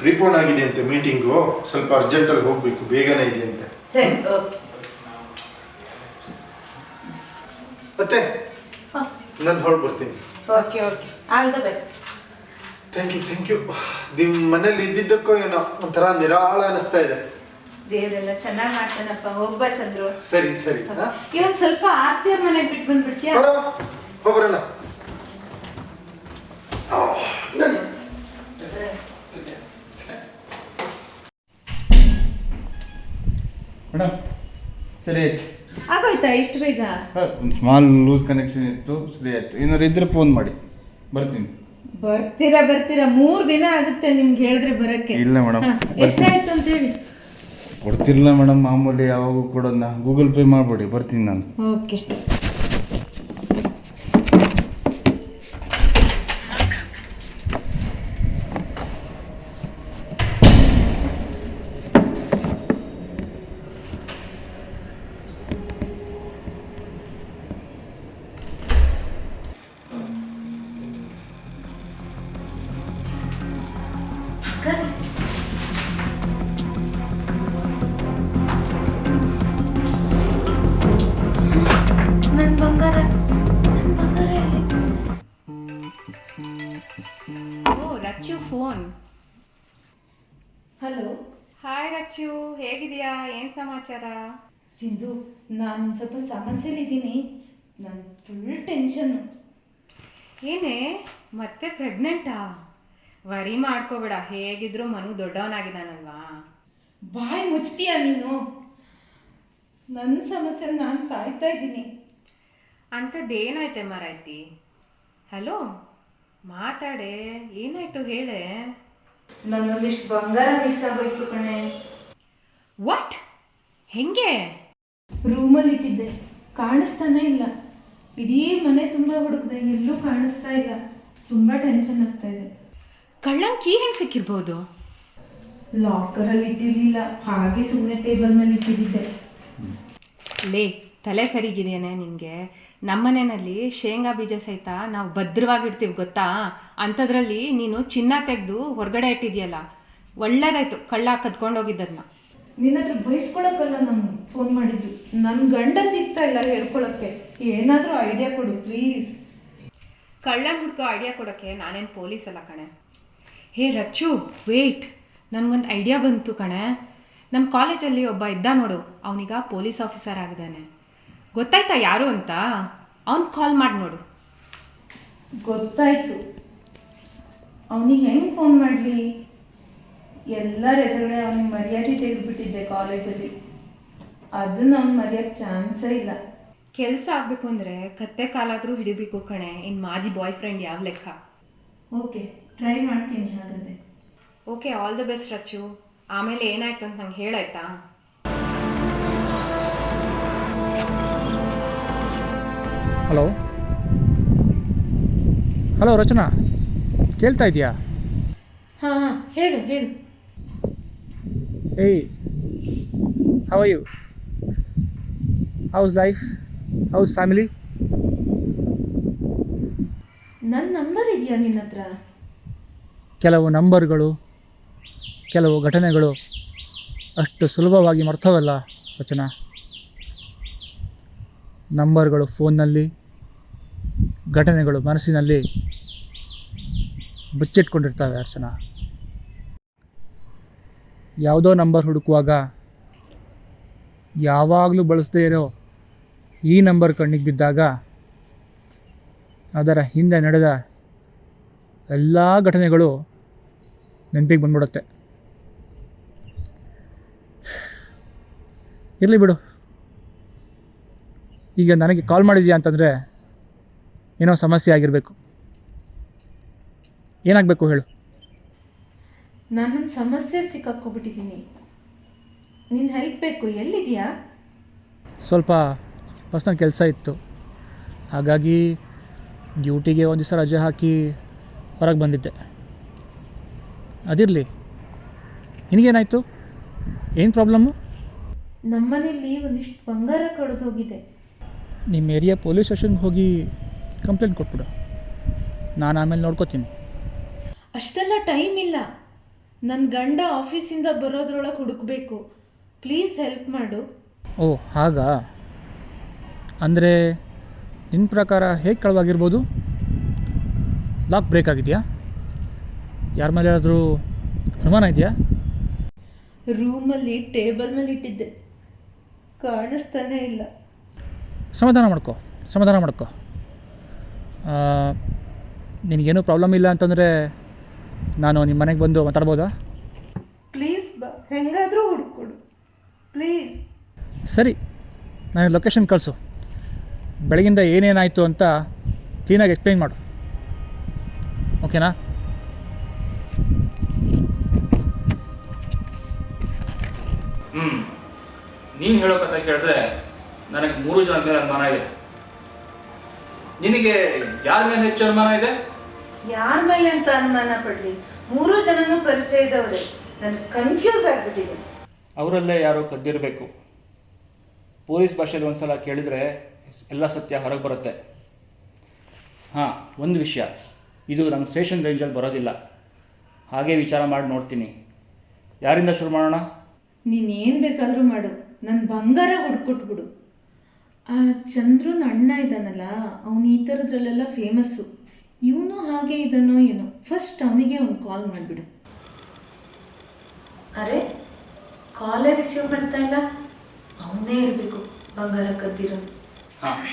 Speaker 4: ಪ್ರಿಪೋನ್ ಆಗಿದೆ ಅಂತೆ ಮೀಟಿಂಗು ಸ್ವಲ್ಪ ಅರ್ಜೆಂಟಲ್ಲಿ ಹೋಗಬೇಕು ಬೇಗನೆ ಇದೆ ಅಂತೆ.
Speaker 2: ಸರಿ ಓಕೆ.
Speaker 4: ಮತ್ತೆ? ನಾನು ಹೊರಡ್ಬರ್ತೀನಿ
Speaker 2: okay okay all the best
Speaker 4: thank you thank you ನಿಮ್ಮ ಮನೇಲಿ ಇದ್ದಿದ್ದಕ್ಕೂ ಏನೋ ಒಂಥರ ನಿರಾಳ ಅನಿಸ್ತಾ ಇದೆ.
Speaker 2: ದೇವರೆಲ್ಲ ಚೆನ್ನಾಗಿ ಮಾಡ್ತಾನಪ್ಪ. ಹೋಗ್ಬಾ ಚಂದ್ರು.
Speaker 4: ಸರಿ ಸರಿ. ಇವನ್
Speaker 2: ಇವತ್ತು ಸ್ವಲ್ಪ ಆರ್ತಿಯವ್ರ ಮನೆಗೆ ಬಿಟ್ಟು ಬಂದ್ಬಿಡ್ತೀಯ
Speaker 4: ಬರೋ. ಹೋಗ್ಬರೋಣ ನಡಿ.
Speaker 6: ಮೇಡಮ್ ಸರಿ ಆಯ್ತು.
Speaker 2: ಆಗೋಯ್ತಾ ಇಷ್ಟು ಬೇಗ?
Speaker 6: ಒಂದು ಸ್ಮಾಲ್ ಲೂಸ್ ಕನೆಕ್ಷನ್ ಇತ್ತು ಸರಿ ಆಯ್ತು. ಏನಾದ್ರು ಇದ್ರೆ ಫೋನ್ ಮಾಡಿ. ಬರ್ತೀನಿ.
Speaker 2: ಬರ್ತೀರಾ ಬರ್ತೀರಾ? ಮೂರು ದಿನ ಆಗುತ್ತೆ ನಿಮ್ಗೆ ಹೇಳಿದ್ರೆ ಬರಕ್ಕೆ.
Speaker 6: ಇಲ್ಲ ಮೇಡಮ್
Speaker 2: ಎಷ್ಟಾಯ್ತು ಅಂತ ಹೇಳಿ.
Speaker 6: ಕೊಡ್ತಿರಲಿಲ್ಲ ಮೇಡಮ್ ಮಾಮೂಲಿ ಯಾವಾಗೂ ಕೊಡೋದನ್ನ. ಗೂಗಲ್ ಪೇ ಮಾಡಿಬಿಡಿ ಬರ್ತೀನಿ ನಾನು.
Speaker 2: ಓಕೆ.
Speaker 5: ಸಮಾಚಾರ?
Speaker 2: ಸಿಂಧು ನಾನು ಸ್ವಲ್ಪ ಸಮಸ್ಯೆಲಿದ್ದೀನಿ. ನಾನು ಫುಲ್ ಟೆನ್ಷನ್ನು
Speaker 5: ಏನೇ? ಮತ್ತೆ ಪ್ರೆಗ್ನೆಂಟಾ ವರಿ ಮಾಡ್ಕೋಬೇಡ. ಹೇಗಿದ್ರು ಮನು ದೊಡ್ಡವನಾಗಿದ್ದಾನಲ್ವಾ?
Speaker 2: ಬಾಯಿ ಮುಚ್ತೀಯ ನೀನು? ನನ್ನ ಸಮಸ್ಯೆ ನಾನು ಸಾಯ್ತಾ ಇದ್ದೀನಿ.
Speaker 5: ಅಂಥದ್ದೇನಾಯ್ತೆ ಮಾರಾಯ್ತಿ? ಹಲೋ? ಮಾತಾಡೆ. ಏನಾಯ್ತು ಹೇಳೆ?
Speaker 2: ನನ್ನೊಂದಿಷ್ಟು ಬಂಗಾರ ಮಿಸ್ ಆಗೋಯ್ತು ಕಣೆ.
Speaker 5: ವಾಟ್ ಹೆಂಗೆ?
Speaker 2: ರೂಮಲ್ಲಿ ಇಟ್ಟಿದ್ದೆ. ಕಾಣಿಸ್ತಾನೆ ಇಲ್ಲ. ಇಡೀ ಮನೆ ತುಂಬ ಹುಡುಕ್ದೆ. ಎಲ್ಲೂ ಕಾಣಿಸ್ತಾ ಇಲ್ಲ. ತುಂಬ ಟೆನ್ಷನ್ ಆಗ್ತಾ ಇದೆ.
Speaker 5: ಕಳ್ಳನ್ ಕೀ ಹೆಂಗೆ ಸಿಕ್ಕಿರ್ಬೋದು?
Speaker 2: ಲಾಕರಲ್ಲಿ ಇಟ್ಟಿರಲಿಲ್ಲ. ಹಾಗೆ ಸುಮ್ಮನೆ ಟೇಬಲ್ ಮೇಲೆ ಇಟ್ಟಿದ್ದೆ.
Speaker 5: ಲೇ ತಲೆ ಸರಿಗಿದೆಯೇನೆ ನಿನಗೆ? ನಮ್ಮನೆಯಲ್ಲಿ ಶೇಂಗಾ ಬೀಜ ಸಹಿತ ನಾವು ಭದ್ರವಾಗಿಡ್ತೀವಿ ಗೊತ್ತಾ? ಅಂಥದ್ರಲ್ಲಿ ನೀನು ಚಿನ್ನ ತೆಗೆದು ಹೊರಗಡೆ ಇಟ್ಟಿದೆಯಲ್ಲ. ಒಳ್ಳೇದಾಯ್ತು. ಕಳ್ಳ ಕದ್ಕೊಂಡೋಗಿದ್ದದನ್ನ
Speaker 2: ನಿನ್ನ ಹತ್ರ ಬಯಸ್ಕೊಳಕ್ಕಲ್ಲ ನಾನು ಫೋನ್ ಮಾಡಿದ್ದು. ನನ್ನ ಗಂಡ ಸಿಗ್ತಾ ಇಲ್ಲ ಹೇಳ್ಕೊಳಕ್ಕೆ. ಏನಾದರೂ ಐಡಿಯಾ ಕೊಡು ಪ್ಲೀಸ್
Speaker 5: ಕಳ್ಳ ಹುಡ್ಕೋ ಐಡಿಯಾ ಕೊಡೋಕ್ಕೆ ನಾನೇನು ಪೊಲೀಸ್ ಅಲ್ಲ ಕಣೆ. ಹೇ ರಚ್ಚು ವೇಟ್ ನನಗೊಂದು ಐಡಿಯಾ ಬಂತು ಕಣೆ. ನಮ್ಮ ಕಾಲೇಜಲ್ಲಿ ಒಬ್ಬ ಇದ್ದ ನೋಡು ಅವನೀಗ ಪೊಲೀಸ್ ಆಫೀಸರ್ ಆಗಿದ್ದಾನೆ. ಗೊತ್ತಾಯ್ತಾ ಯಾರು ಅಂತ? ಅವ್ನು ಕಾಲ್ ಮಾಡಿ ನೋಡು.
Speaker 2: ಗೊತ್ತಾಯ್ತು. ಅವನಿಗೆ ಹೆಂಗೆ ಫೋನ್ ಮಾಡಲಿ? ಎಲ್ಲರ ಎದುರುಗಡೆ ಅವನಿಗೆ ಮರ್ಯಾದೆ ತೆಗೆದುಬಿಟ್ಟಿದ್ದೆ ಕಾಲೇಜಲ್ಲಿ. ಅದನ್ನ ಅವ್ನು ಮರೆಯೋಕ್ಕೆ ಚಾನ್ಸೇ ಇಲ್ಲ.
Speaker 5: ಕೆಲಸ ಆಗಬೇಕು ಅಂದರೆ ಕತ್ತೆ ಕಾಲಾದರೂ ಹಿಡಿಬೇಕು ಕಣೆ ಇನ್ನು ಮಾಜಿ ಬಾಯ್ ಫ್ರೆಂಡ್ ಯಾವ ಲೆಕ್ಕ?
Speaker 2: ಓಕೆ ಟ್ರೈ ಮಾಡ್ತೀನಿ ಹಾಗಾದರೆ.
Speaker 5: Okay all the best Rachu. ಆಮೇಲೆ ಏನಾಯ್ತು ಅಂತ ನಂಗೆ ಹೇಳಾಯ್ತಾ?
Speaker 7: ಹಲೋ ಹಲೋ ರಚನಾ ಕೇಳ್ತಾ ಇದೆಯಾ
Speaker 2: ಹಾಂ ಹಾಂ ಹೇಳು ಹೇಳು.
Speaker 7: ಏಯ್ how you how's life how's family
Speaker 2: ನನ್ನ ನಂಬರ್ ಇದೆಯಾ ನಿನ್ನ ಹತ್ರ?
Speaker 7: ಕೆಲವು ನಂಬರ್ಗಳು ಕೆಲವು ಘಟನೆಗಳು ಅಷ್ಟು ಸುಲಭವಾಗಿ ಮರ್ತವಲ್ಲ ರಚನಾ ನಂಬರ್ಗಳು ಫೋನ್ನಲ್ಲಿ ಘಟನೆಗಳು ಮನಸ್ಸಿನಲ್ಲಿ ಬಚ್ಚಿಟ್ಕೊಂಡಿರ್ತವೆ ಅರ್ಚನಾ. ಯಾವುದೋ ನಂಬರ್ ಹುಡುಕುವಾಗ, ಯಾವಾಗಲೂ ಬಳಸದೇ ಇರೋ ಈ ನಂಬರ್ ಕಣ್ಣಿಗೆ ಬಿದ್ದಾಗ, ಅದರ ಹಿಂದೆ ನಡೆದ ಎಲ್ಲ ಘಟನೆಗಳು ನೆನಪಿಗೆ ಬಂದ್ಬಿಡುತ್ತೆ. ಇರಲಿ ಬಿಡು. ಈಗ ನನಗೆ ಕಾಲ್ ಮಾಡಿದ್ಯಾ ಅಂತಂದರೆ, ಏನೋ ಸಮಸ್ಯೆ ಆಗಿರಬೇಕು. ಏನಾಗಬೇಕು ಹೇಳು.
Speaker 2: ನಾನೊಂದು ಸಮಸ್ಯೆ ಸಿಕ್ಕಾಕ್ಕೊಬಿಟ್ಟಿದ್ದೀನಿ. ನಿನ್ನ ಹೆಲ್ಪ್ ಬೇಕು ಎಲ್ಲಿದೆಯಾ?
Speaker 7: ಸ್ವಲ್ಪ ಪರ್ಸ್ನಲ್ ಕೆಲಸ ಇತ್ತು. ಹಾಗಾಗಿ ಡ್ಯೂಟಿಗೆ ಒಂದು ದಿವಸ ರಜೆ ಹಾಕಿ ಹೊರಗೆ ಬಂದಿದ್ದೆ. ಅದಿರಲಿ. ನಿನಗೇನಾಯಿತು? ಏನು ಪ್ರಾಬ್ಲಮ್ಮು
Speaker 2: ನಮ್ಮನೇಲಿ ಒಂದಿಷ್ಟು ಬಂಗಾರ ಕಳೆದು ಹೋಗಿದೆ.
Speaker 7: ನಿಮ್ಮ ಏರಿಯಾ ಪೊಲೀಸ್ ಸ್ಟೇಷನ್ಗೆ ಹೋಗಿ ಕಂಪ್ಲೇಂಟ್ ಕೊಟ್ಬಿಡು. ನಾನು ಆಮೇಲೆ ನೋಡ್ಕೋತೀನಿ.
Speaker 2: ಅಷ್ಟೆಲ್ಲ ಟೈಮ್ ಇಲ್ಲ. ನನ್ನ ಗಂಡ ಆಫೀಸಿಂದ ಬರೋದ್ರೊಳಗೆ ಹುಡುಕ್ಬೇಕು. ಪ್ಲೀಸ್ ಹೆಲ್ಪ್ ಮಾಡು.
Speaker 7: ಓ ಹಾಗಾ? ಅಂದರೆ
Speaker 8: ನಿನ್ನ ಪ್ರಕಾರ ಹೇಗೆ ಕಳವಾಗಿರ್ಬೋದು? ಲಾಕ್ ಬ್ರೇಕ್ ಆಗಿದೆಯಾ? ಯಾರ ಮೇಲೆ ಆದರೂ ಅನುಮಾನ ಇದೆಯಾ?
Speaker 2: ರೂಮಲ್ಲಿ ಟೇಬಲ್ ಮೇಲೆ ಇಟ್ಟಿದ್ದೆ. ಕಾಣಿಸ್ತಾನೆ ಇಲ್ಲ.
Speaker 8: ಸಮಾಧಾನ ಮಾಡ್ಕೋ ಸಮಾಧಾನ ಮಾಡ್ಕೋ. ನಿನಗೇನು ನಿನಗೇನೂ ಪ್ರಾಬ್ಲಮ್ ಇಲ್ಲ ಅಂತಂದರೆ ನಾನು ನಿಮ್ಮ ಮನೆಗೆ ಬಂದು ಮಾತಾಡ್ಬೋದಾ?
Speaker 2: ಪ್ಲೀಸ್ ಬಾ ಹೆಂಗಾದರೂ ಹುಡ್ಕೊಡು. ಪ್ಲೀಸ್
Speaker 8: ಸರಿ ನಾನು ಲೊಕೇಶನ್ ಕಳಿಸು. ಬೆಳಗಿಂದ ಏನೇನಾಯಿತು ಅಂತ ಕ್ಲೀನಾಗಿ ಎಕ್ಸ್ಪ್ಲೈನ್ ಮಾಡು. ಓಕೆನಾ
Speaker 7: ಹ್ಞೂ ನೀನು ಹೇಳೋ ಕಥೆ ಕೇಳಿದ್ರೆ ನನಗೆ ಮೂರು ಜನ ಮೇಲೆ ಅನುಮಾನ ಇದೆ. ನಿನಗೆ ಯಾರ ಮೇಲೆ ಹೆಚ್ಚು ಅನುಮಾನ ಇದೆ?
Speaker 2: ಯಾರ ಮೇಲೆ ಅಂತ ಅನುಮಾನ ಪಡ್ಲಿ? ಮೂರು ಜನನೂ ಪರಿಚಯ ಇದ್ದವ್ರೆ. ನನಗೆ ಕನ್ಫ್ಯೂಸ್ ಆಗ್ಬಿಟ್ಟಿದೆ.
Speaker 7: ಅವರಲ್ಲೇ ಯಾರೋ ಕದ್ದಿರಬೇಕು. ಪೊಲೀಸ್ ಭಾಷೆಯಲ್ಲಿ ಒಂದ್ಸಲ ಕೇಳಿದರೆ ಎಲ್ಲ ಸತ್ಯ ಹೊರಗೆ ಬರುತ್ತೆ. ಹಾಂ ಒಂದು ವಿಷಯ. ಇದು ನಮ್ಮ ಸ್ಟೇಷನ್ ರೇಂಜಲ್ಲಿ ಬರೋದಿಲ್ಲ. ಹಾಗೆ ವಿಚಾರ ಮಾಡಿ ನೋಡ್ತೀನಿ. ಯಾರಿಂದ ಶುರು ಮಾಡೋಣ?
Speaker 2: ನೀನು ಏನು ಬೇಕಾದರೂ ಮಾಡು. ನನ್ನ ಬಂಗಾರ ಹುಡ್ಕೊಟ್ಬಿಡು. ಆ ಚಂದ್ರನ ಅಣ್ಣ ಇದ್ದಾನಲ್ಲ ಅವನು ಈ ಥರದ್ರಲ್ಲೆಲ್ಲ ಫೇಮಸ್ಸು ಇವನು ಹಾಗೆ ಇದನ್ನೋ ಏನೋ. ಫಸ್ಟ್ ಅವನಿಗೆ ಒಂದು ಕಾಲ್ ಮಾಡಿಬಿಡು. ಅರೆ ಕಾಲೇ ರಿಸೀವ್ ಮಾಡ್ತಾ ಇಲ್ಲ. ಅವನೇ ಇರಬೇಕು ಬಂಗಾರ ಕದ್ದಿರೋದು.
Speaker 7: ಹಾಂ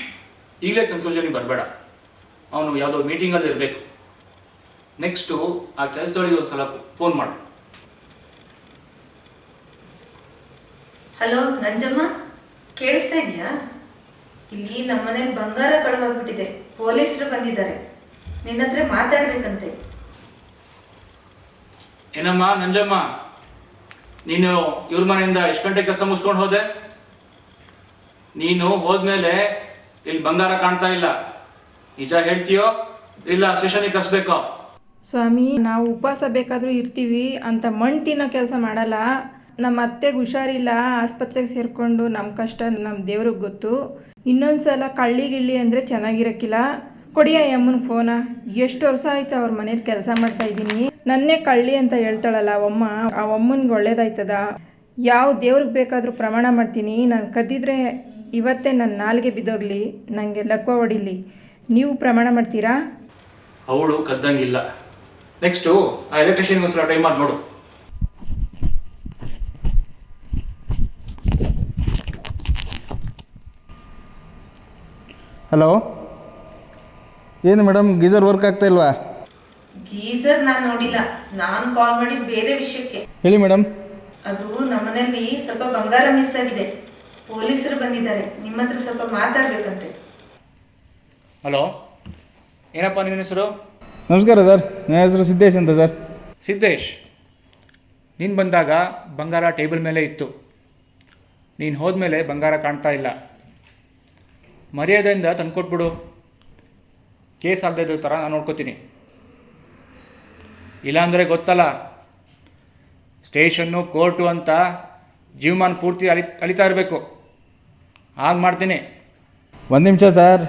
Speaker 7: ಈಗಲೇ ಕನ್ಕ್ಲೂಷನ್ಗೆ ಬರಬೇಡ. ಅವನು ಯಾವುದೋ ಮೀಟಿಂಗಲ್ಲಿ ಇರಬೇಕು. ನೆಕ್ಸ್ಟು ಆ ಕೆಲಸದೊಳಗೆ ಒಂದು ಸಲ ಫೋನ್ ಮಾಡು.
Speaker 2: ಹಲೋ ನಂಜಮ್ಮ ಕೇಳಿಸ್ತಾ ಇದೆಯಾ? ಇಲ್ಲಿ ನಮ್ಮ ಮನೇಲಿ ಬಂಗಾರ ಕಳವಾಗ್ಬಿಟ್ಟಿದೆ. ಪೊಲೀಸರು ಬಂದಿದ್ದಾರೆ. ನಿನ್ನ ಹತ್ರ ಮಾತಾಡ್ಬೇಕಂತೆ.
Speaker 7: ಏನಮ್ಮ ನಂಜಮ್ಮ? ನೀನು ಇವ್ರ ಮನೆಯಿಂದ ಎಷ್ಟು ಗಂಟೆ ಕೆಲಸ ಮುಗಿಸ್ಕೊಂಡು ಹೋದೆ? ನೀನು ಹೋದ್ಮೇಲೆ ಇಲ್ಲಿ ಬಂಗಾರ ಕಾಣ್ತಾ ಇಲ್ಲ. ನಿಜ ಹೇಳ್ತೀಯೋ? ಇಲ್ಲ ಸ್ಟೇಷನಿಗೆ ಕರ್ಸ್ಬೇಕೋ?
Speaker 5: ಸ್ವಾಮಿ ನಾವು ಉಪವಾಸ ಬೇಕಾದರೂ ಇರ್ತೀವಿ ಅಂತ ಮಣ್ಣು ತಿನ್ನೋ ಕೆಲಸ ಮಾಡಲ್ಲ. ನಮ್ಮ ಅತ್ತೆಗೆ ಹುಷಾರಿಲ್ಲ ಆಸ್ಪತ್ರೆಗೆ ಸೇರಿಕೊಂಡು ನಮ್ಮ ಕಷ್ಟ ನಮ್ಮ ದೇವ್ರಿಗೆ ಗೊತ್ತು. ಇನ್ನೊಂದು ಸಲ ಕಳ್ಳಿ ಗಿಳ್ಳಿ ಅಂದರೆ ಚೆನ್ನಾಗಿರಕ್ಕಿಲ್ಲ. ಕೊಡಿಯ ಅಮ್ಮನ ಫೋನ ಎಷ್ಟು ವರ್ಷ ಆಯ್ತು ಅವ್ರ ಮನೇಲಿ ಕೆಲಸ ಮಾಡ್ತಾ ಇದ್ದೀನಿ. ನನ್ನೇ ಕಳ್ಳಿ ಅಂತ ಹೇಳ್ತಾಳಲ್ಲ ಅವಮ್ಮ ಆ ಅಮ್ಮನ್ಗೆ ಒಳ್ಳೇದಾಯ್ತದ? ಯಾವ ದೇವ್ರಿಗೆ ಬೇಕಾದರೂ ಪ್ರಮಾಣ ಮಾಡ್ತೀನಿ. ನಾನು ಕದ್ದಿದ್ರೆ ಇವತ್ತೇ ನನ್ನ ನಾಲ್ಗೆ ಬಿದ್ದೋಗ್ಲಿ. ನನಗೆ ಲಕ್ವ ಹೊಡಿಲಿ. ನೀವು ಪ್ರಮಾಣ ಮಾಡ್ತೀರಾ?
Speaker 7: ಅವಳು ಕದ್ದಂಗಿಲ್ಲ. ನೆಕ್ಸ್ಟು ಆ ಎಲೆಕ್ಟ್ರಿಷಿಯನ್ಗೆ ಒಂದ್ಸಲ ಟ್ರೈ ಮಾಡಿ ನೋಡು.
Speaker 6: ಹಲೋ ಏನು ಮೇಡಮ್ ಗೀಸರ್ ವರ್ಕ್ ಆಗ್ತಾ ಇಲ್ವಾ?
Speaker 2: ಗೀಸರ್ ನಾನು ನೋಡಿಲ್ಲ. ನಾನು ಕಾಲ್ ಮಾಡಿದ ಬೇರೆ ವಿಷಯಕ್ಕೆ.
Speaker 6: ಹೇಳಿ ಮೇಡಮ್.
Speaker 2: ಅದು ನಮ್ಮನೇಲಿ ಸ್ವಲ್ಪ ಬಂಗಾರ ಮಿಸ್ ಆಗಿದೆ. ಪೊಲೀಸರು ಬಂದಿದ್ದಾರೆ. ನಿಮ್ಮ ಹತ್ರ ಸ್ವಲ್ಪ ಮಾತಾಡ್ಬೇಕಂತೆ.
Speaker 7: ಹಲೋ? ಏನಪ್ಪ ನಿನ್ನ ಹೆಸರು?
Speaker 6: ನಮಸ್ಕಾರ ಸರ್. ನನ್ನ ಹೆಸರು ಸಿದ್ದೇಶ್ ಅಂತ ಸರ್.
Speaker 7: ಸಿದ್ದೇಶ್ ನೀನು ಬಂದಾಗ ಬಂಗಾರ ಟೇಬಲ್ ಮೇಲೆ ಇತ್ತು. ನೀನು ಹೋದ್ಮೇಲೆ ಬಂಗಾರ ಕಾಣ್ತಾ ಇಲ್ಲ. ಮರ್ಯಾದೆಯಿಂದ ತಂದ್ಕೊಟ್ಬಿಡು. ಕೇಸ್ ಆಗದೆ ಇದ್ದ ಥರ ನಾನು ನೋಡ್ಕೋತೀನಿ. ಇಲ್ಲಾಂದರೆ ಗೊತ್ತಲ್ಲ, ಸ್ಟೇಷನ್ನು, ಕೋರ್ಟು ಅಂತ ಜೀವಮಾನ ಪೂರ್ತಿ ಅಲಿ, ಅಲಿತಾ ಇರಬೇಕು. ಹಾಗೆ ಮಾಡ್ತೀನಿ.
Speaker 6: ಒಂದು ನಿಮಿಷ ಸರ್.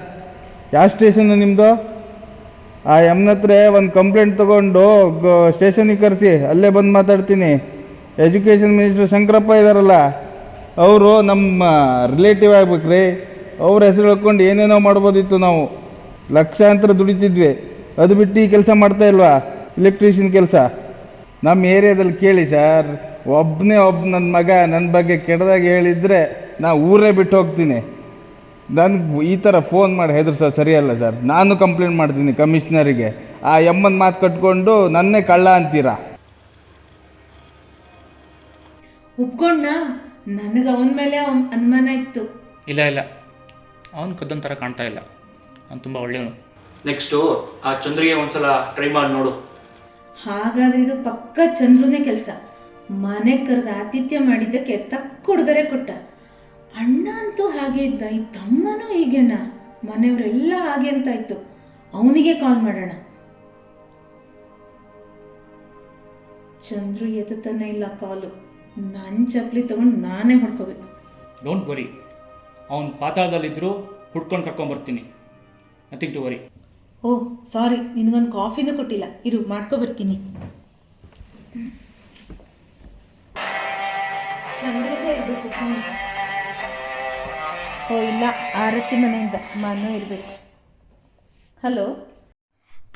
Speaker 6: ಯಾವ ಸ್ಟೇಷನ್ನು ನಿಮ್ಮದು ಆ ಎಮ್ನ ಹತ್ರ ಒಂದು ಕಂಪ್ಲೇಂಟ್ ತೊಗೊಂಡು ಸ್ಟೇಷನಿಗೆ ಕರೆಸಿ, ಅಲ್ಲೇ ಬಂದು ಮಾತಾಡ್ತೀನಿ. ಎಜುಕೇಷನ್ ಮಿನಿಸ್ಟರ್ ಶಂಕರಪ್ಪ ಇದ್ದಾರಲ್ಲ ಅವರು ನಮ್ಮ ರಿಲೇಟಿವ್ ಆಗ್ಬೇಕ್ರಿ. ಅವ್ರ ಹೆಸರು ಹೇಳ್ಕೊಂಡು ಏನೇನೋ ಮಾಡ್ಬೋದಿತ್ತು ನಾವು. ಲಕ್ಷಾಂತರ ದುಡಿತಿದ್ವಿ. ಅದು ಬಿಟ್ಟು ಈ ಕೆಲಸ ಮಾಡ್ತಾ ಇಲ್ವಾ? ಎಲೆಕ್ಟ್ರಿಷಿಯನ್ ಕೆಲಸ. ನಮ್ಮ ಏರಿಯಾದಲ್ಲಿ ಕೇಳಿ ಸರ್ ಒಬ್ಬನೇ ಒಬ್ಬ ನನ್ನ ಮಗ ನನ್ನ ಬಗ್ಗೆ ಕೆಟ್ಟದಾಗಿ ಹೇಳಿದರೆ ನಾ ಊರೇ ಬಿಟ್ಟು ಹೋಗ್ತೀನಿ. ನನಗೆ ಈ ಥರ ಫೋನ್ ಮಾಡಿ ಹೆದರ್ಸೋ ಸರಿಯಲ್ಲ ಸರ್. ನಾನು ಕಂಪ್ಲೇಂಟ್ ಮಾಡ್ತೀನಿ ಕಮಿಷ್ನರಿಗೆ ಆ ಎಮ್ಮನ ಮಾತು ಕಟ್ಕೊಂಡು ನನ್ನೇ ಕಳ್ಳ ಅಂತೀರಾ?
Speaker 2: ಒಪ್ಕೊಂಡ ನನಗೆ ಅವನ ಮೇಲೆ ಅನುಮಾನ ಇತ್ತು.
Speaker 7: ಇಲ್ಲ ಇಲ್ಲ. ಅವನು ಕದ್ದಂಥ ಥರ ಕಾಣ್ತಾ ಇಲ್ಲ. ಅವ್ನು ತುಂಬ ಒಳ್ಳೆಯವನು. ನೆಕ್ಸ್ಟು ಆ ಚಂದ್ರಿಗೆ ಒಂದ್ಸಲ ಟ್ರೈ ಮಾಡಿ ನೋಡು.
Speaker 2: ಹಾಗಾದ್ರೆ ಇದು ಪಕ್ಕ ಚಂದ್ರನೇ ಕೆಲಸ. ಮನೆ ಕರೆದ ಆತಿಥ್ಯ ಮಾಡಿದ್ದಕ್ಕೆ ತಕ್ಕ ಉಡುಗೊರೆ ಕೊಟ್ಟ. ಅಣ್ಣ ಅಂತೂ ಹಾಗೆ ಇದ್ದ ಈ ತಮ್ಮನೂ ಹೀಗೆನ? ಮನೆಯವರೆಲ್ಲ ಹಾಗೆ ಅಂತ ಇತ್ತು. ಅವನಿಗೆ ಕಾಲ್ ಮಾಡೋಣ. ಚಂದ್ರು ಎತ್ತತಾನೆ ಇಲ್ಲ ಕಾಲು. ನನ್ನ ಚಪ್ಪಲಿ ತಗೊಂಡು ನಾನೇ ಹೊಡ್ಕೋಬೇಕು.
Speaker 7: ಡೋಂಟ್ ವರಿ ಅವನು ಪಾತಾಳದಲ್ಲಿದ್ದರೂ ಹುಡ್ಕೊಂಡು ಕರ್ಕೊಂಬರ್ತೀನಿ. Nothing to worry
Speaker 2: oh sorry ನಿನಗೊಂದು ಕಾಫಿನೂ ಕೊಟ್ಟಿಲ್ಲ. ಇರು ಮಾಡ್ಕೊ ಬರ್ತೀನಿ. ಚಂದ್ರದೇ ಇರಬೇಕು ಓ ಇಲ್ಲ ಆರತಿ ಮನೆಯಿಂದ ಮನೂ ಇರಬೇಕು. ಹಲೋ?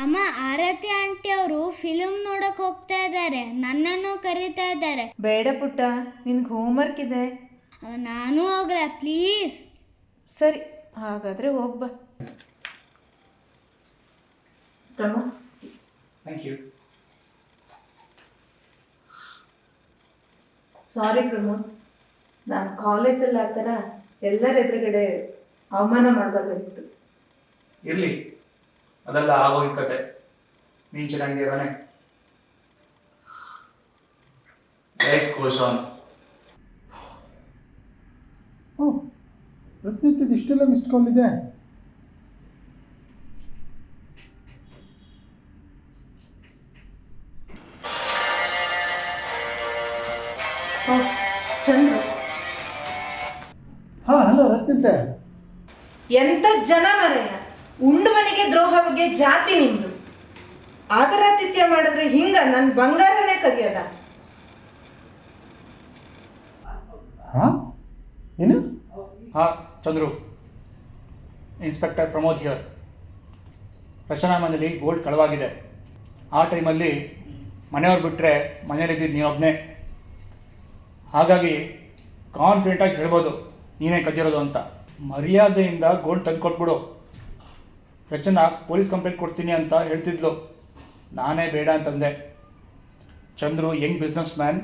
Speaker 3: ಅಮ್ಮ ಆರತಿ ಆಂಟಿ ಅವರು ಫಿಲ್ಮ್ ನೋಡಕ್ ಹೋಗ್ತಾ ಇದ್ದಾರೆ ನನ್ನನ್ನು ಕರೀತಾ ಇದ್ದಾರೆ
Speaker 2: ಬೇಡ ಪುಟ್ಟ ನಿನ್ಗೆ ಹೋಮ್ವರ್ಕ್ ಇದೆ.
Speaker 3: ನಾನು ಹೋಗ್ಲ ಪ್ಲೀಸ್
Speaker 2: ಸರಿ ಹಾಗಾದರೆ ಹೋಗ್ಬಾ. ತಮ್ಮ
Speaker 7: ಥ್ಯಾಂಕ್ ಯು
Speaker 2: ಸಾರಿ ಪ್ರಮೋದ್. ನಾನು ಕಾಲೇಜಲ್ಲಿ ಆ ಥರ ಎಲ್ಲರ ಎದುರುಗಡೆ ಅವಮಾನ ಮಾಡಬೇಕಾಗಿತ್ತು.
Speaker 7: ಇರಲಿ. ಅದೆಲ್ಲ ಆಗೋಗಿ ಕತೆ. ನೀನು ಚೆನ್ನಾಗಿದ್ದಾನೆ ಲೈಫ್ ಗೋಸ್ ಆನ್
Speaker 4: ಓ ಪ್ರತಿನಿತ್ಯದ ಇಷ್ಟೆಲ್ಲ ಮಿಸ್ಡ್ ಕಾಲ್ ಇದೆ?
Speaker 2: ಎಂಥ ಜನ ಮರೆಯ? ಉಂಡುವನಿಗೆ ಮನೆಗೆ ದ್ರೋಹ ಬಗ್ಗೆ ಜಾತಿ ನಿಮ್ದು. ಆದರಾತಿಥ್ಯ ಮಾಡಿದ್ರೆ ಹಿಂಗ ನನ್ನ ಬಂಗಾರನೇ ಕದಿಯದ.
Speaker 4: ಹಾಂ? ಏನು?
Speaker 7: ಹಾ ಚಂದ್ರು. Inspector Pramod here. ರಚನಾ ಮನೇಲಿ ಗೋಲ್ಡ್ ಕಳವಾಗಿದೆ. ಆ ಟೈಮಲ್ಲಿ ಮನೆಯವ್ರು ಬಿಟ್ಟರೆ ಮನೇಲಿದ್ದೀರಿ ನೀವು ಒಬ್ಬನೇ ಹಾಗಾಗಿ ಕಾನ್ಫಿಡೆಂಟಾಗಿ ಹೇಳ್ಬೋದು ನೀನೇ ಕದ್ದಿರೋದು ಅಂತ. ಮರ್ಯಾದೆಯಿಂದ ಗೋಲ್ಡ್ ತಂದುಕೊಟ್ಬಿಡು. ರಚನಾ ಪೊಲೀಸ್ ಕಂಪ್ಲೇಂಟ್ ಕೊಡ್ತೀನಿ ಅಂತ ಹೇಳ್ತಿದ್ಲು. ನಾನೇ ಬೇಡ ಅಂತಂದೆ. ಚಂದ್ರು ಯಂಗ್ ಬಿಸ್ನೆಸ್ ಮ್ಯಾನ್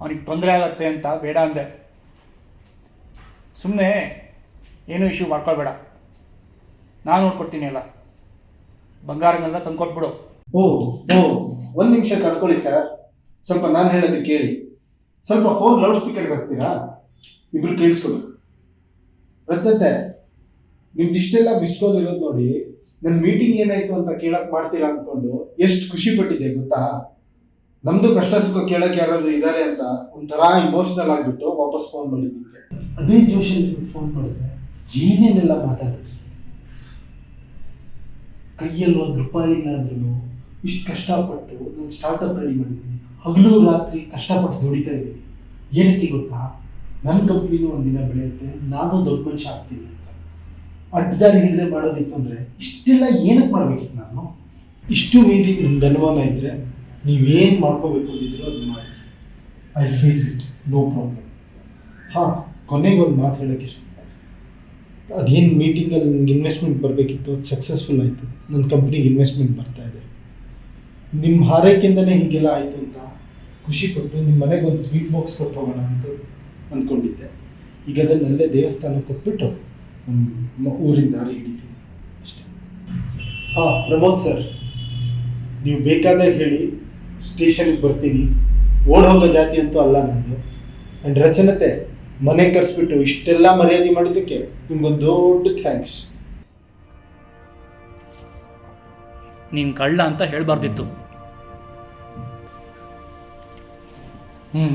Speaker 7: ಅವನಿಗೆ ತೊಂದರೆ ಆಗತ್ತೆ ಅಂತ ಬೇಡ ಅಂದೆ. ಸುಮ್ಮನೆ ಏನೂ ಇಶ್ಯೂ ಮಾಡ್ಕೊಳ್ಬೇಡ. ನಾನು ನೋಡ್ಕೊಡ್ತೀನಿ ಎಲ್ಲ. ಬಂಗಾರನೆಲ್ಲ ತಂದ್ಕೊಟ್ಬಿಡು.
Speaker 4: ಓ ಓ, ಒಂದು ನಿಮಿಷ ಕರ್ಕೊಳ್ಳಿ ಸರ್. ಸ್ವಲ್ಪ ನಾನು ಹೇಳೋದು ಕೇಳಿ. ಸ್ವಲ್ಪ ಫೋನ್ ಲೌಡ್ ಸ್ಪೀಕರ್ ಬರ್ತೀರಾ? ಇಬ್ರು ಕೇಳಿಸ್ಕೊಡು ರತ್ನತೆ ನಿಮ್ದು ಇಷ್ಟೆಲ್ಲ ಬಿಸ್ಕೊಂಡು ಇರೋದು ನೋಡಿ ನನ್ನ ಮೀಟಿಂಗ್ ಏನಾಯ್ತು ಅಂತ ಕೇಳಕ್ ಮಾಡ್ತೀರಾ ಅನ್ಕೊಂಡು ಎಷ್ಟು ಖುಷಿ ಪಟ್ಟಿದ್ದೆ ಗೊತ್ತಾ? ನಮ್ದು ಕಷ್ಟ ಸುಖ ಕೇಳಕ್ ಯಾರಾದ್ರೂ ಇದ್ದಾರೆ ಅಂತ ಒಂಥರ ಇಮೋಷನಲ್ ಆಗ್ಬಿಟ್ಟು ವಾಪಸ್ ಫೋನ್ ಮಾಡಿದ್ದಕ್ಕೆ. ಅದೇ ಜೋಶಲ್ಲಿ ಫೋನ್ ಮಾಡಿದ್ರೆ ಏನೇನೆಲ್ಲ ಮಾತಾಡಿದ್ರಿ ಕೈಯಲ್ಲಿ ಒಂದು ರೂಪಾಯಿ ಇಲ್ಲ ಅಂದ್ರೂ ಇಷ್ಟು ಕಷ್ಟಪಟ್ಟು ನಾನು ಸ್ಟಾರ್ಟಪ್ ರೆಡಿ ಮಾಡಿದ್ದೀನಿ. ಹಗಲು ರಾತ್ರಿ ಕಷ್ಟಪಟ್ಟು ದುಡಿತಾ ಇದ್ದೀನಿ. ಏನಕ್ಕೆ ಗೊತ್ತಾ? ನನ್ನ ಕಂಪ್ನಿನೂ ಒಂದಿನ ಬೆಳೆಯುತ್ತೆ, ನಾನು ದೊಡ್ಡ ಮನುಷ್ಯ ಆಗ್ತೀನಿ ಅಂತ. ಅಡ್ಡದಾರಿ ಹಿಡಿದೆ ಮಾಡೋದಿತ್ತು ಅಂದರೆ ಇಷ್ಟೆಲ್ಲ ಏನಕ್ಕೆ ಮಾಡಬೇಕಿತ್ತು ನಾನು? ಇಷ್ಟು ಮೀರಿ ನಿಮ್ಮ ಅನುಮಾನ ಇದ್ದರೆ ನೀವೇನು ಮಾಡ್ಕೋಬೇಕು ಅಂದಿದ್ದೀರೋ ಅದನ್ನ ಮಾಡಿ. I face it no problem ಹಾಂ, ಕೊನೆಗೆ ಒಂದು ಮಾತು ಹೇಳೋಕ್ಕೆ ಇಷ್ಟ. ಅದೇನು ಮೀಟಿಂಗಲ್ಲಿ ನನಗೆ ಇನ್ವೆಸ್ಟ್ಮೆಂಟ್ ಬರಬೇಕಿತ್ತು, ಅದು ಸಕ್ಸಸ್ಫುಲ್ ಆಯಿತು. ನನ್ನ ಕಂಪ್ನಿಗೆ ಇನ್ವೆಸ್ಟ್ಮೆಂಟ್ ಬರ್ತಾ ಇದೆ. ನಿಮ್ಮ ಹಾರೈಕೆಯಿಂದನೇ ಹೀಗೆಲ್ಲ ಆಯಿತು ಅಂತ ಖುಷಿ ಕೊಟ್ಟು ನಿಮ್ಮ ಮನೆಗೆ ಒಂದು ಸ್ವೀಟ್ ಬಾಕ್ಸ್ ಕೊಟ್ಟು ಹೋಗೋಣ ಅಂತ ಅಂದ್ಕೊಂಡಿದ್ದೆ. ಈಗ ಅದನ್ನಲ್ಲೇ ದೇವಸ್ಥಾನ ಕೊಟ್ಬಿಟ್ಟು ಊರಿನ ದಾರಿ ಹಿಡಿತೀನಿ ಅಷ್ಟೇ. ಹಾಂ, ಪ್ರಮೋದ್ ಸರ್, ನೀವು ಬೇಕಾದಾಗ ಹೇಳಿ, ಸ್ಟೇಷನ್ಗೆ ಬರ್ತೀನಿ. ಓಡ್ ಹೋಗೋ ಜಾತಿ ಅಂತೂ ಅಲ್ಲ ನಂದು. ಆ್ಯಂಡ್ ರಚನತೆ, ಮನೆ ಕರೆಸ್ಬಿಟ್ಟು ಇಷ್ಟೆಲ್ಲ ಮರ್ಯಾದೆ ಮಾಡೋದಕ್ಕೆ ನಿಮ್ಗೊಂದು ದೊಡ್ಡ ಥ್ಯಾಂಕ್ಸ್
Speaker 7: ನೀನು ಕಳ್ಳ ಅಂತ ಹೇಳಬಾರ್ದಿತ್ತು. ಹ್ಞೂ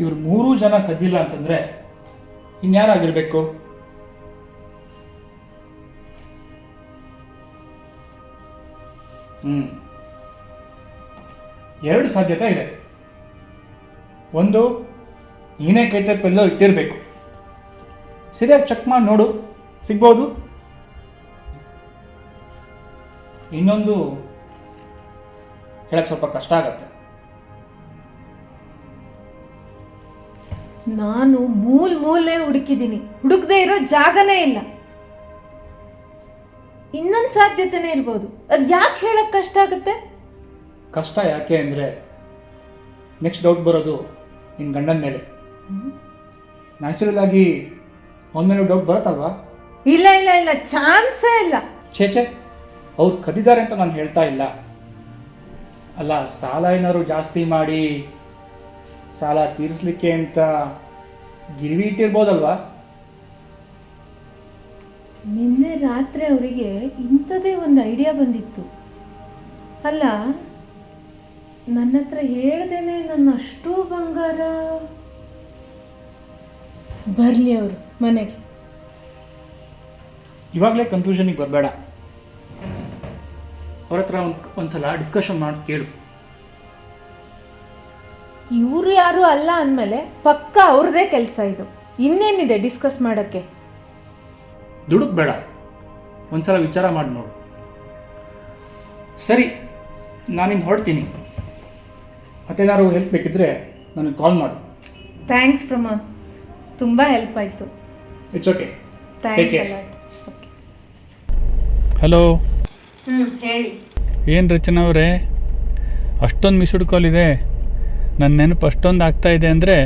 Speaker 7: ಇವ್ರು ಮೂರೂ ಜನ ಕದ್ದಿಲ್ಲ ಅಂತಂದ್ರೆ ಇನ್ಯಾರಾಗಿರ್ಬೇಕು? ಹ್ಞೂ ಎರಡು ಸಾಧ್ಯತೆ ಇದೆ. ಒಂದು ನೀನೇ ಕೈ ತಪ್ಪೆಲ್ಲೋ ಇಟ್ಟಿರಬೇಕು. ಸರಿಯಾಗಿ ಚೆಕ್ ಮಾಡಿ ನೋಡು. ಸಿಗ್ಬೋದು? ಇನ್ನೊಂದು ಹೇಳಕ್ಕೆ ಸ್ವಲ್ಪ ಕಷ್ಟ ಆಗತ್ತೆ.
Speaker 2: ನಾನು ಮೂಲ್ ಮೂಲೆ ಹುಡುಕಿದ್ದೀನಿ. ಹುಡುಕದೇ ಇರೋ ಜಾಗನೇ ಇಲ್ಲ. ಇನ್ನೊಂದು ಸಾಧ್ಯತೆನೇ ಇರ್ಬೋದು. ಅದು ಯಾಕೆ ಹೇಳಕ್ ಕಷ್ಟ ಆಗುತ್ತೆ?
Speaker 7: ಕಷ್ಟ ಯಾಕೆ ಅಂದರೆ ನೆಕ್ಸ್ಟ್ ಡೌಟ್ ಬರೋದು ನಿನ್ನ ಗಂಡನ ಮೇಲೆ. ನ್ಯಾಚುರಲ್ ಆಗಿ ಅವನ ಮೇಲೆ ಡೌಟ್ ಬರತ್ತಲ್ವಾ?
Speaker 2: ಇಲ್ಲ ಇಲ್ಲ ಇಲ್ಲ ಚಾನ್ಸೇ ಇಲ್ಲ.
Speaker 7: ಛೇ ಛೇ ಅವ್ರು ಕದಿದ್ದಾರೆ ಅಂತ ನಾನು ಹೇಳ್ತಾ ಇಲ್ಲ. ಅಲ್ಲ ಸಾಲ ಏನಾದ್ರು ಜಾಸ್ತಿ ಮಾಡಿ ಸಾಲ ತೀರಿಸಲಿಕ್ಕೆ ಅಂತ ಗಿರಿವಿ ಇಟ್ಟಿರ್ಬೋದಲ್ವಾ?
Speaker 2: ನಿನ್ನೆ ರಾತ್ರಿ ಅವರಿಗೆ ಇಂಥದೇ ಒಂದು ಐಡಿಯಾ ಬಂದಿತ್ತು. ಅಲ್ಲ ನನ್ನ ಹತ್ರ ಹೇಳ್ದೇನೆ ನನ್ನ ಅಷ್ಟು ಬಂಗಾರ. ಬರಲಿ ಅವರು ಮನೆಗೆ.
Speaker 7: ಇವಾಗಲೇ ಕನ್ಕ್ಲೂಷನಿಗೆ ಬರಬೇಡ. ಅವ್ರ ಹತ್ರ ಒಂದು ಒಂದ್ಸಲ ಡಿಸ್ಕಷನ್ ಮಾಡಿ ಕೇಳು.
Speaker 2: ಇವರು ಯಾರು ಅಲ್ಲ ಅಂದಮೇಲೆ ಪಕ್ಕ ಅವ್ರದೇ ಕೆಲಸ ಇದು. ಇನ್ನೇನಿದೆ ಡಿಸ್ಕಸ್ ಮಾಡೋಕ್ಕೆ?
Speaker 7: ದುಡುಕ್ ಬೇಡ ಒಂದ್ಸಲ ವಿಚಾರ ಮಾಡಿ ನೋಡು. ಸರಿ ನಾನಿನ್ನು ಹೊರಡ್ತೀನಿ. ಮತ್ತೇನಾದ್ರು ಹೆಲ್ಪ್ ಬೇಕಿದ್ರೆ ನನಗೆ ಕಾಲ್ ಮಾಡು.
Speaker 2: ಥ್ಯಾಂಕ್ಸ್ ಪ್ರಮೋದ್ ತುಂಬ ಹೆಲ್ಪ್ ಆಯಿತು.
Speaker 7: It's okay care.
Speaker 1: ಹಲೋ
Speaker 2: ಹ್ಞೂ ಹೇಳಿ.
Speaker 1: ಏನು ರಚನಾ ಅವರೇ? ಅಷ್ಟೊಂದು ಮಿಸ್ಡ್ ಕಾಲ್ ಇದೆ. ನನ್ನ ನೆನಪು ಅಷ್ಟೊಂದು ಆಗ್ತಾ ಇದೆ ಅಂದರೆ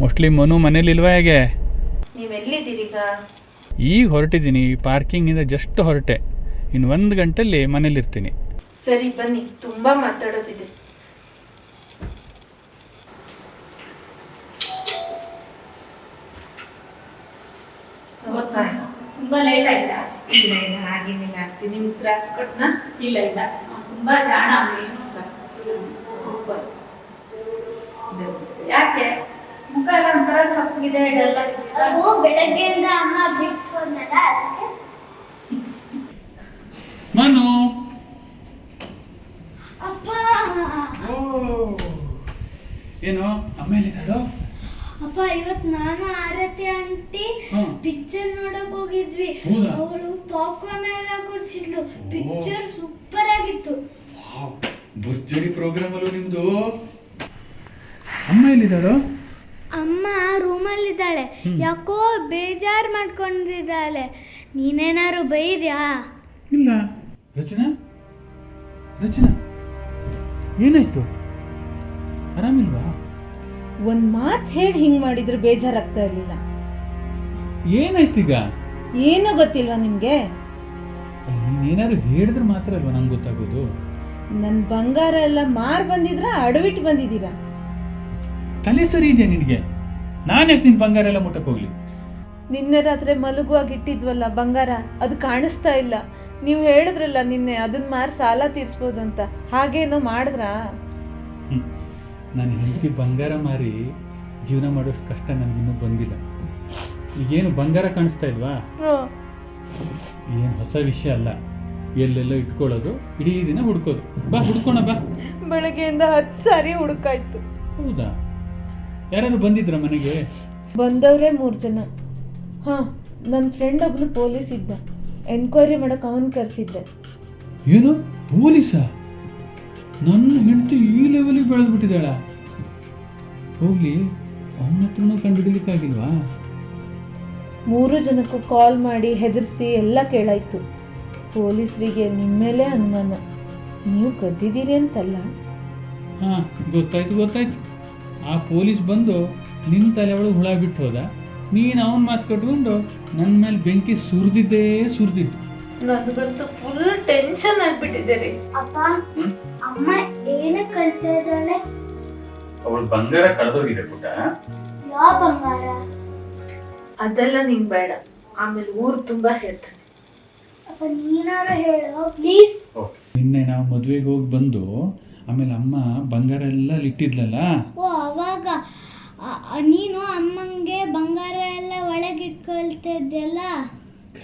Speaker 1: ಮೋಸ್ಟ್ಲಿ ಮನು ಮನೇಲಿಲ್ವಾ ಹೇಗೆ?
Speaker 2: ನೀವೆಲ್ಲಿದ್ದೀರೀಗ?
Speaker 1: ಈಗ ಹೊರಟಿದ್ದೀನಿ ಪಾರ್ಕಿಂಗಿಂದ ಜಸ್ಟ್ ಹೊರಟೆ. ಇನ್ನು ಒಂದು ಗಂಟೆಲಿ ಮನೇಲಿರ್ತೀನಿ.
Speaker 2: ಸರಿ ಬನ್ನಿ. ತುಂಬ ಮಾತಾಡೋದಿದೆ.
Speaker 9: ತುಂಬಾ ಲೇಟ್ ಆಯ್ತಾ?
Speaker 2: ಇಲ್ಲ ಇಲ್ಲ ಹಾಗೇನಿಲ್ಲ. ಆಗ್ತೀನಿ. ನಿಮ್ಗೆ ತ್ರಾಸ್ ಕೊಟ್ನಾ?
Speaker 9: ಇಲ್ಲ ಇಲ್ಲ. ತುಂಬಾ ಜಾಣ ಯಾಕೆ? ಮುಖ ಎಲ್ಲ ಒಂಥರ ಸಪ್ಪಗಿದೆ ಡಲ್ ಆಗಿದೆ.
Speaker 3: ಅದು ಬೆಳಗ್ಗೆಯಿಂದ ಅಮ್ಮ ಬಿಟ್ಟು ಹೋದ್ನಲ್ಲ ಅದಕ್ಕೆ?
Speaker 1: ಮನು.
Speaker 3: ಅಪ್ಪ.
Speaker 1: ಏನು? ಅಮ್ಮೇಲಿದ್ದಾಳು
Speaker 3: ಅಪ್ಪ ಇವತ್ ನಾನು ಆರತಿ ಆಂಟಿ
Speaker 1: ಹ್ಮ್.
Speaker 3: ಪಿಕ್ಚರ್ ನೋಡಕ್ ಹೋಗಿದ್ವಿ.
Speaker 1: ಹೌದಾ?
Speaker 3: ಅವಳು ಪಾಪ್ಕಾರ್ನ್ ಎಲ್ಲ ಕೊಡ್ಸಿದ್ಲು. ಪಿಕ್ಚರ್ ಸೂಪರ್ ಆಗಿತ್ತು.
Speaker 1: ಭರ್ಜರಿ ಪ್ರೋಗ್ರಾಮ್ ಅಲ್ಲೂ ನಿಮ್ದು? ಅಮ್ಮ ಎಲ್ಲಿದ್ದಾಳು?
Speaker 3: ಅಮ್ಮ ರೂಮಲ್ಲಿದ್ದಾಳೆ. ಯಾಕೋ ಬೇಜಾರ್ ಮಾಡ್ಕೊಂಡಿದ್ದಾಳೆ. ನೀನೇನಾದ್ರು ಬೈದ್ಯಾ?
Speaker 1: ಇಲ್ಲ. ರಚನಾ? ರಚನಾ? ಏನಾಯ್ತು? ಆರಾಮಿಲ್ವಾ?
Speaker 2: ಒಂದ್ ಮಾತು ಹೇಳಿ ಹಿಂಗ್ ಮಾಡಿದ್ರೆ ಬೇಜಾರಾಗ್ತಾ ಇರ್ಲಿಲ್ಲ.
Speaker 1: ಏನಾಯ್ತೀಗ
Speaker 2: ಏನೂ ಗೊತ್ತಿಲ್ವಾ ನಿಮ್ಗೆ?
Speaker 1: ನೀನೇನಾದ್ರು ಹೇಳಿದ್ರೆ ಮಾತ್ರ ಅಲ್ವಾ ನಂಗೆ ಗೊತ್ತಾಗೋದು?
Speaker 2: ನನ್ನ ಬಂಗಾರ ಎಲ್ಲ ಮಾರ್ ಬಂದಿದ್ರ ಅಡವಿಟ್ಟು ಬಂದಿದ್ದೀರಾ?
Speaker 1: ತಲೆ ಸರಿ ಇದೆಯಾ ನಿನಗೆ? ನಾನು ಯಾಕೆ ನಿನ್ನ ಬಂಗಾರ ಎಲ್ಲ ಮುಟ್ಟಕ್ಕೆ ಹೋಗ್ಲಿ?
Speaker 2: ನಿನ್ನೆ ರಾತ್ರಿ ಮಲಗುವಾಗ ಇಟ್ಟಿದ್ವಲ್ಲ ಬಂಗಾರ ಅದು ಕಾಣಿಸ್ತಾ ಇಲ್ಲ. ನೀವು ಹೇಳಿದ್ರಲ್ಲ ನಿನ್ನೆ ಅದನ್ನ ಮಾರಿ ಸಾಲ ತೀರಿಸ್ಬೋದು ಅಂತ. ಹಾಗೇನೋ ಮಾಡಿದ್ರಾ?
Speaker 1: ನಾನು ಹೆಂಡತಿ ಬಂಗಾರ ಮಾರಿ ಜೀವನ ಮಾಡೋಷ್ಟು ಕಷ್ಟ ನನಗಿನ್ನೂ ಬಂದಿಲ್ಲ. ಈಗೇನು ಬಂಗಾರ ಕಾಣಿಸ್ತಾ ಇಲ್ವಾ? ಏನು ಹೊಸ ವಿಷಯ ಅಲ್ಲ. ಎಲ್ಲೆಲ್ಲೋ ಇಟ್ಕೊಳ್ಳೋದು ಇಡೀ ದಿನ ಹುಡ್ಕೋದು. ಬಾ ಹುಡ್ಕೋಣ ಬಾ.
Speaker 2: ಬೆಳಗ್ಗೆಯಿಂದ ಹತ್ತು ಸಾರಿ ಹುಡುಕಾಯ್ತು.
Speaker 1: ಹೌದಾ? ಯಾರಾದ್ರು ಬಂದಿದ್ರ ಮನೆಗೆ?
Speaker 2: ಬಂದವರೇ ಮೂರು ಜನ. ಹಾಂ ನನ್ನ ಫ್ರೆಂಡ್ ಒಬ್ನು ಪೊಲೀಸ್ ಇದ್ದ. ಎನ್ಕ್ವೈರಿ ಮಾಡೋಕೆ ಅವನ್ ಕರೆಸಿದ್ದೆ.
Speaker 1: ಏನು? ಪೊಲೀಸಾ? ನನ್ನ ಹೆಂಡತಿ ಈ ಲೆವೆಲಿಗೆ ಬೆಳೆದ್ಬಿಟ್ಟಿದ್ದಾಳ. ಹೋಗ್ಲಿ ಅವನ ಹತ್ರನೂ ಕಂಡುಹಿಡಿಲಿಕ್ಕಾಗಿಲ್ವಾ?
Speaker 2: ಮೂರು ಜನಕ್ಕೂ ಕಾಲ್ ಮಾಡಿ ಹೆದರ್ಸಿ ಎಲ್ಲ ಕೇಳಾಯ್ತು. ಪೊಲೀಸರಿಗೆ ನಿಮ್ಮ ಮೇಲೆ ಅನುಮಾನ. ನೀವು ಕದ್ದಿದ್ದೀರಿ ಅಂತಲ್ಲ.
Speaker 1: ಹಾಂ ಗೊತ್ತಾಯ್ತು ಗೊತ್ತಾಯ್ತು. ಆ ಪೊಲೀಸ್ ಬಂದು ನಿನ್ನ ತಲೆ ಒಳಗೆ ಹುಳ ಬಿಟ್ಟು ಹೋದ. ನೀನು ಅವನ ಮಾತು ಕಟ್ಕೊಂಡು ನನ್ನ ಮೇಲೆ ಬೆಂಕಿ ಸುರಿದಿದ್ದೇ ಸುರಿದಿದ್ದು.
Speaker 2: ನನಗಂತೂ ಫುಲ್ ಟೆನ್ಷನ್ ಆಗ್ಬಿಟ್ಟಿದೆ ರೀ.
Speaker 3: ಅಪ್ಪ ಅಮ್ಮ ಏನು ಕಳ್ತಾ ಇದ್ದಾಳೆ?
Speaker 1: ಅವಳು ಬಂಗಾರ ಕಳೆದೋಗಿದೆ ಪುಟ್ಟ.
Speaker 3: ಯಾವ ಬಂಗಾರ?
Speaker 2: ಅದೆಲ್ಲ ನಿಂಗೆ ಬೇಡ. ಆಮೇಲೆ ಊರು ತುಂಬ ಹೇಳ್ತಾನೆ.
Speaker 3: ಅಪ್ಪ ನೀನಾರು ಹೇಳು ಪ್ಲೀಸ್
Speaker 1: ನಿನ್ನೆ ನಾವು ಮದುವೆಗೆ ಹೋಗಿ ಬಂದು ಆಮೇಲೆ ಅಮ್ಮ ಬಂಗಾರ ಎಲ್ಲ ಇಟ್ಟಿದ್ಲಲ್ಲ
Speaker 3: ಓ ಅವಾಗ ನೀನು ಅಮ್ಮಂಗೆ ಬಂಗಾರ ಎಲ್ಲ ಒಳಗಿಟ್ಕೊಳ್ತಾ ಇದ್ದೆಲ್ಲ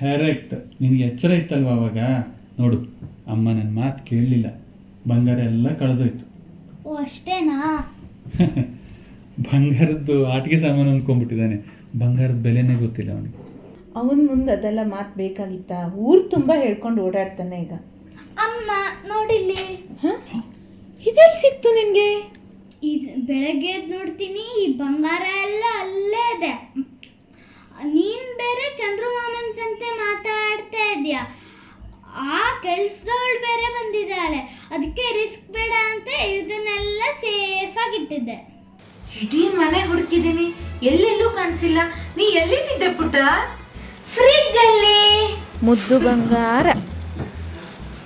Speaker 1: ಕರೆಕ್ಟ್ ನಿನಗೆ ಎಚ್ಚರ ಇತ್ತಲ್ವ ಅವಾಗ? ನೋಡು ಅಮ್ಮ ನನ್ನ ಮಾತು ಕೇಳಲಿಲ್ಲ. ಬಂಗಾರ ಎಲ್ಲ ಕಳೆದೋಯ್ತು.
Speaker 3: ಓ ಅಷ್ಟೇನಾ?
Speaker 1: ಬಂಗಾರದ್ದು ಆಟಿಕೆ ಸಾಮಾನು ಅಂದ್ಕೊಂಡ್ಬಿಟ್ಟಿದ್ದಾನೆ ಬಂಗಾರದ ಬೆಲೆನೇ ಗೊತ್ತಿಲ್ಲ ಅವನಿಗೆ.
Speaker 2: ಅವನ ಮುಂದೆ ಅದೆಲ್ಲ ಮಾತು ಬೇಕಾಗಿತ್ತಾ? ಊರು ತುಂಬ ಹೇಳ್ಕೊಂಡು ಓಡಾಡ್ತಾನೆ ಈಗ.
Speaker 3: ಅಮ್ಮ ನೋಡಿಲ್ಲಿ?
Speaker 2: ಇದೆಲ್ಲ ಸಿಕ್ತು ನಿನಗೆ?
Speaker 3: ಇದು ಬೆಳಗ್ಗೆ ಎದ್ದು ನೋಡ್ತೀನಿ ಈ ಬಂಗಾರ ಎಲ್ಲ ಅಲ್ಲೇ ಇದೆ. ನೀನ್ ಬೇರೆ ಚಂದ್ರಮಾಮನ್ ಸಂತೆ ಮಾತಾಡ್ತಾ ಇದೀಯ ಆ ಕೆಲ್ಸದವಳು ಬೇರೆ ಬಂದಿದ್ದಾಳೆ. ಅದಕ್ಕೆ ರಿಸ್ಕ್ ಬೇಡ ಅಂತ ಇದನ್ನೆಲ್ಲ ಸೇಫಾಗಿ ಇಟ್ಟಿದ್ದೆ.
Speaker 2: ಇಡೀ ಮನೆ ಹುಡುಕಿದ್ದೀನಿ ಎಲ್ಲೆಲ್ಲೂ ಕಾಣಿಸಿಲ್ಲ. ನೀ ಎಲ್ಲಿಟ್ಟಿದ್ದೆ ಪುಟ್ಟ?
Speaker 3: ಫ್ರಿಜ್ ಅಲ್ಲಿ.
Speaker 2: ಮುದ್ದು ಬಂಗಾರ.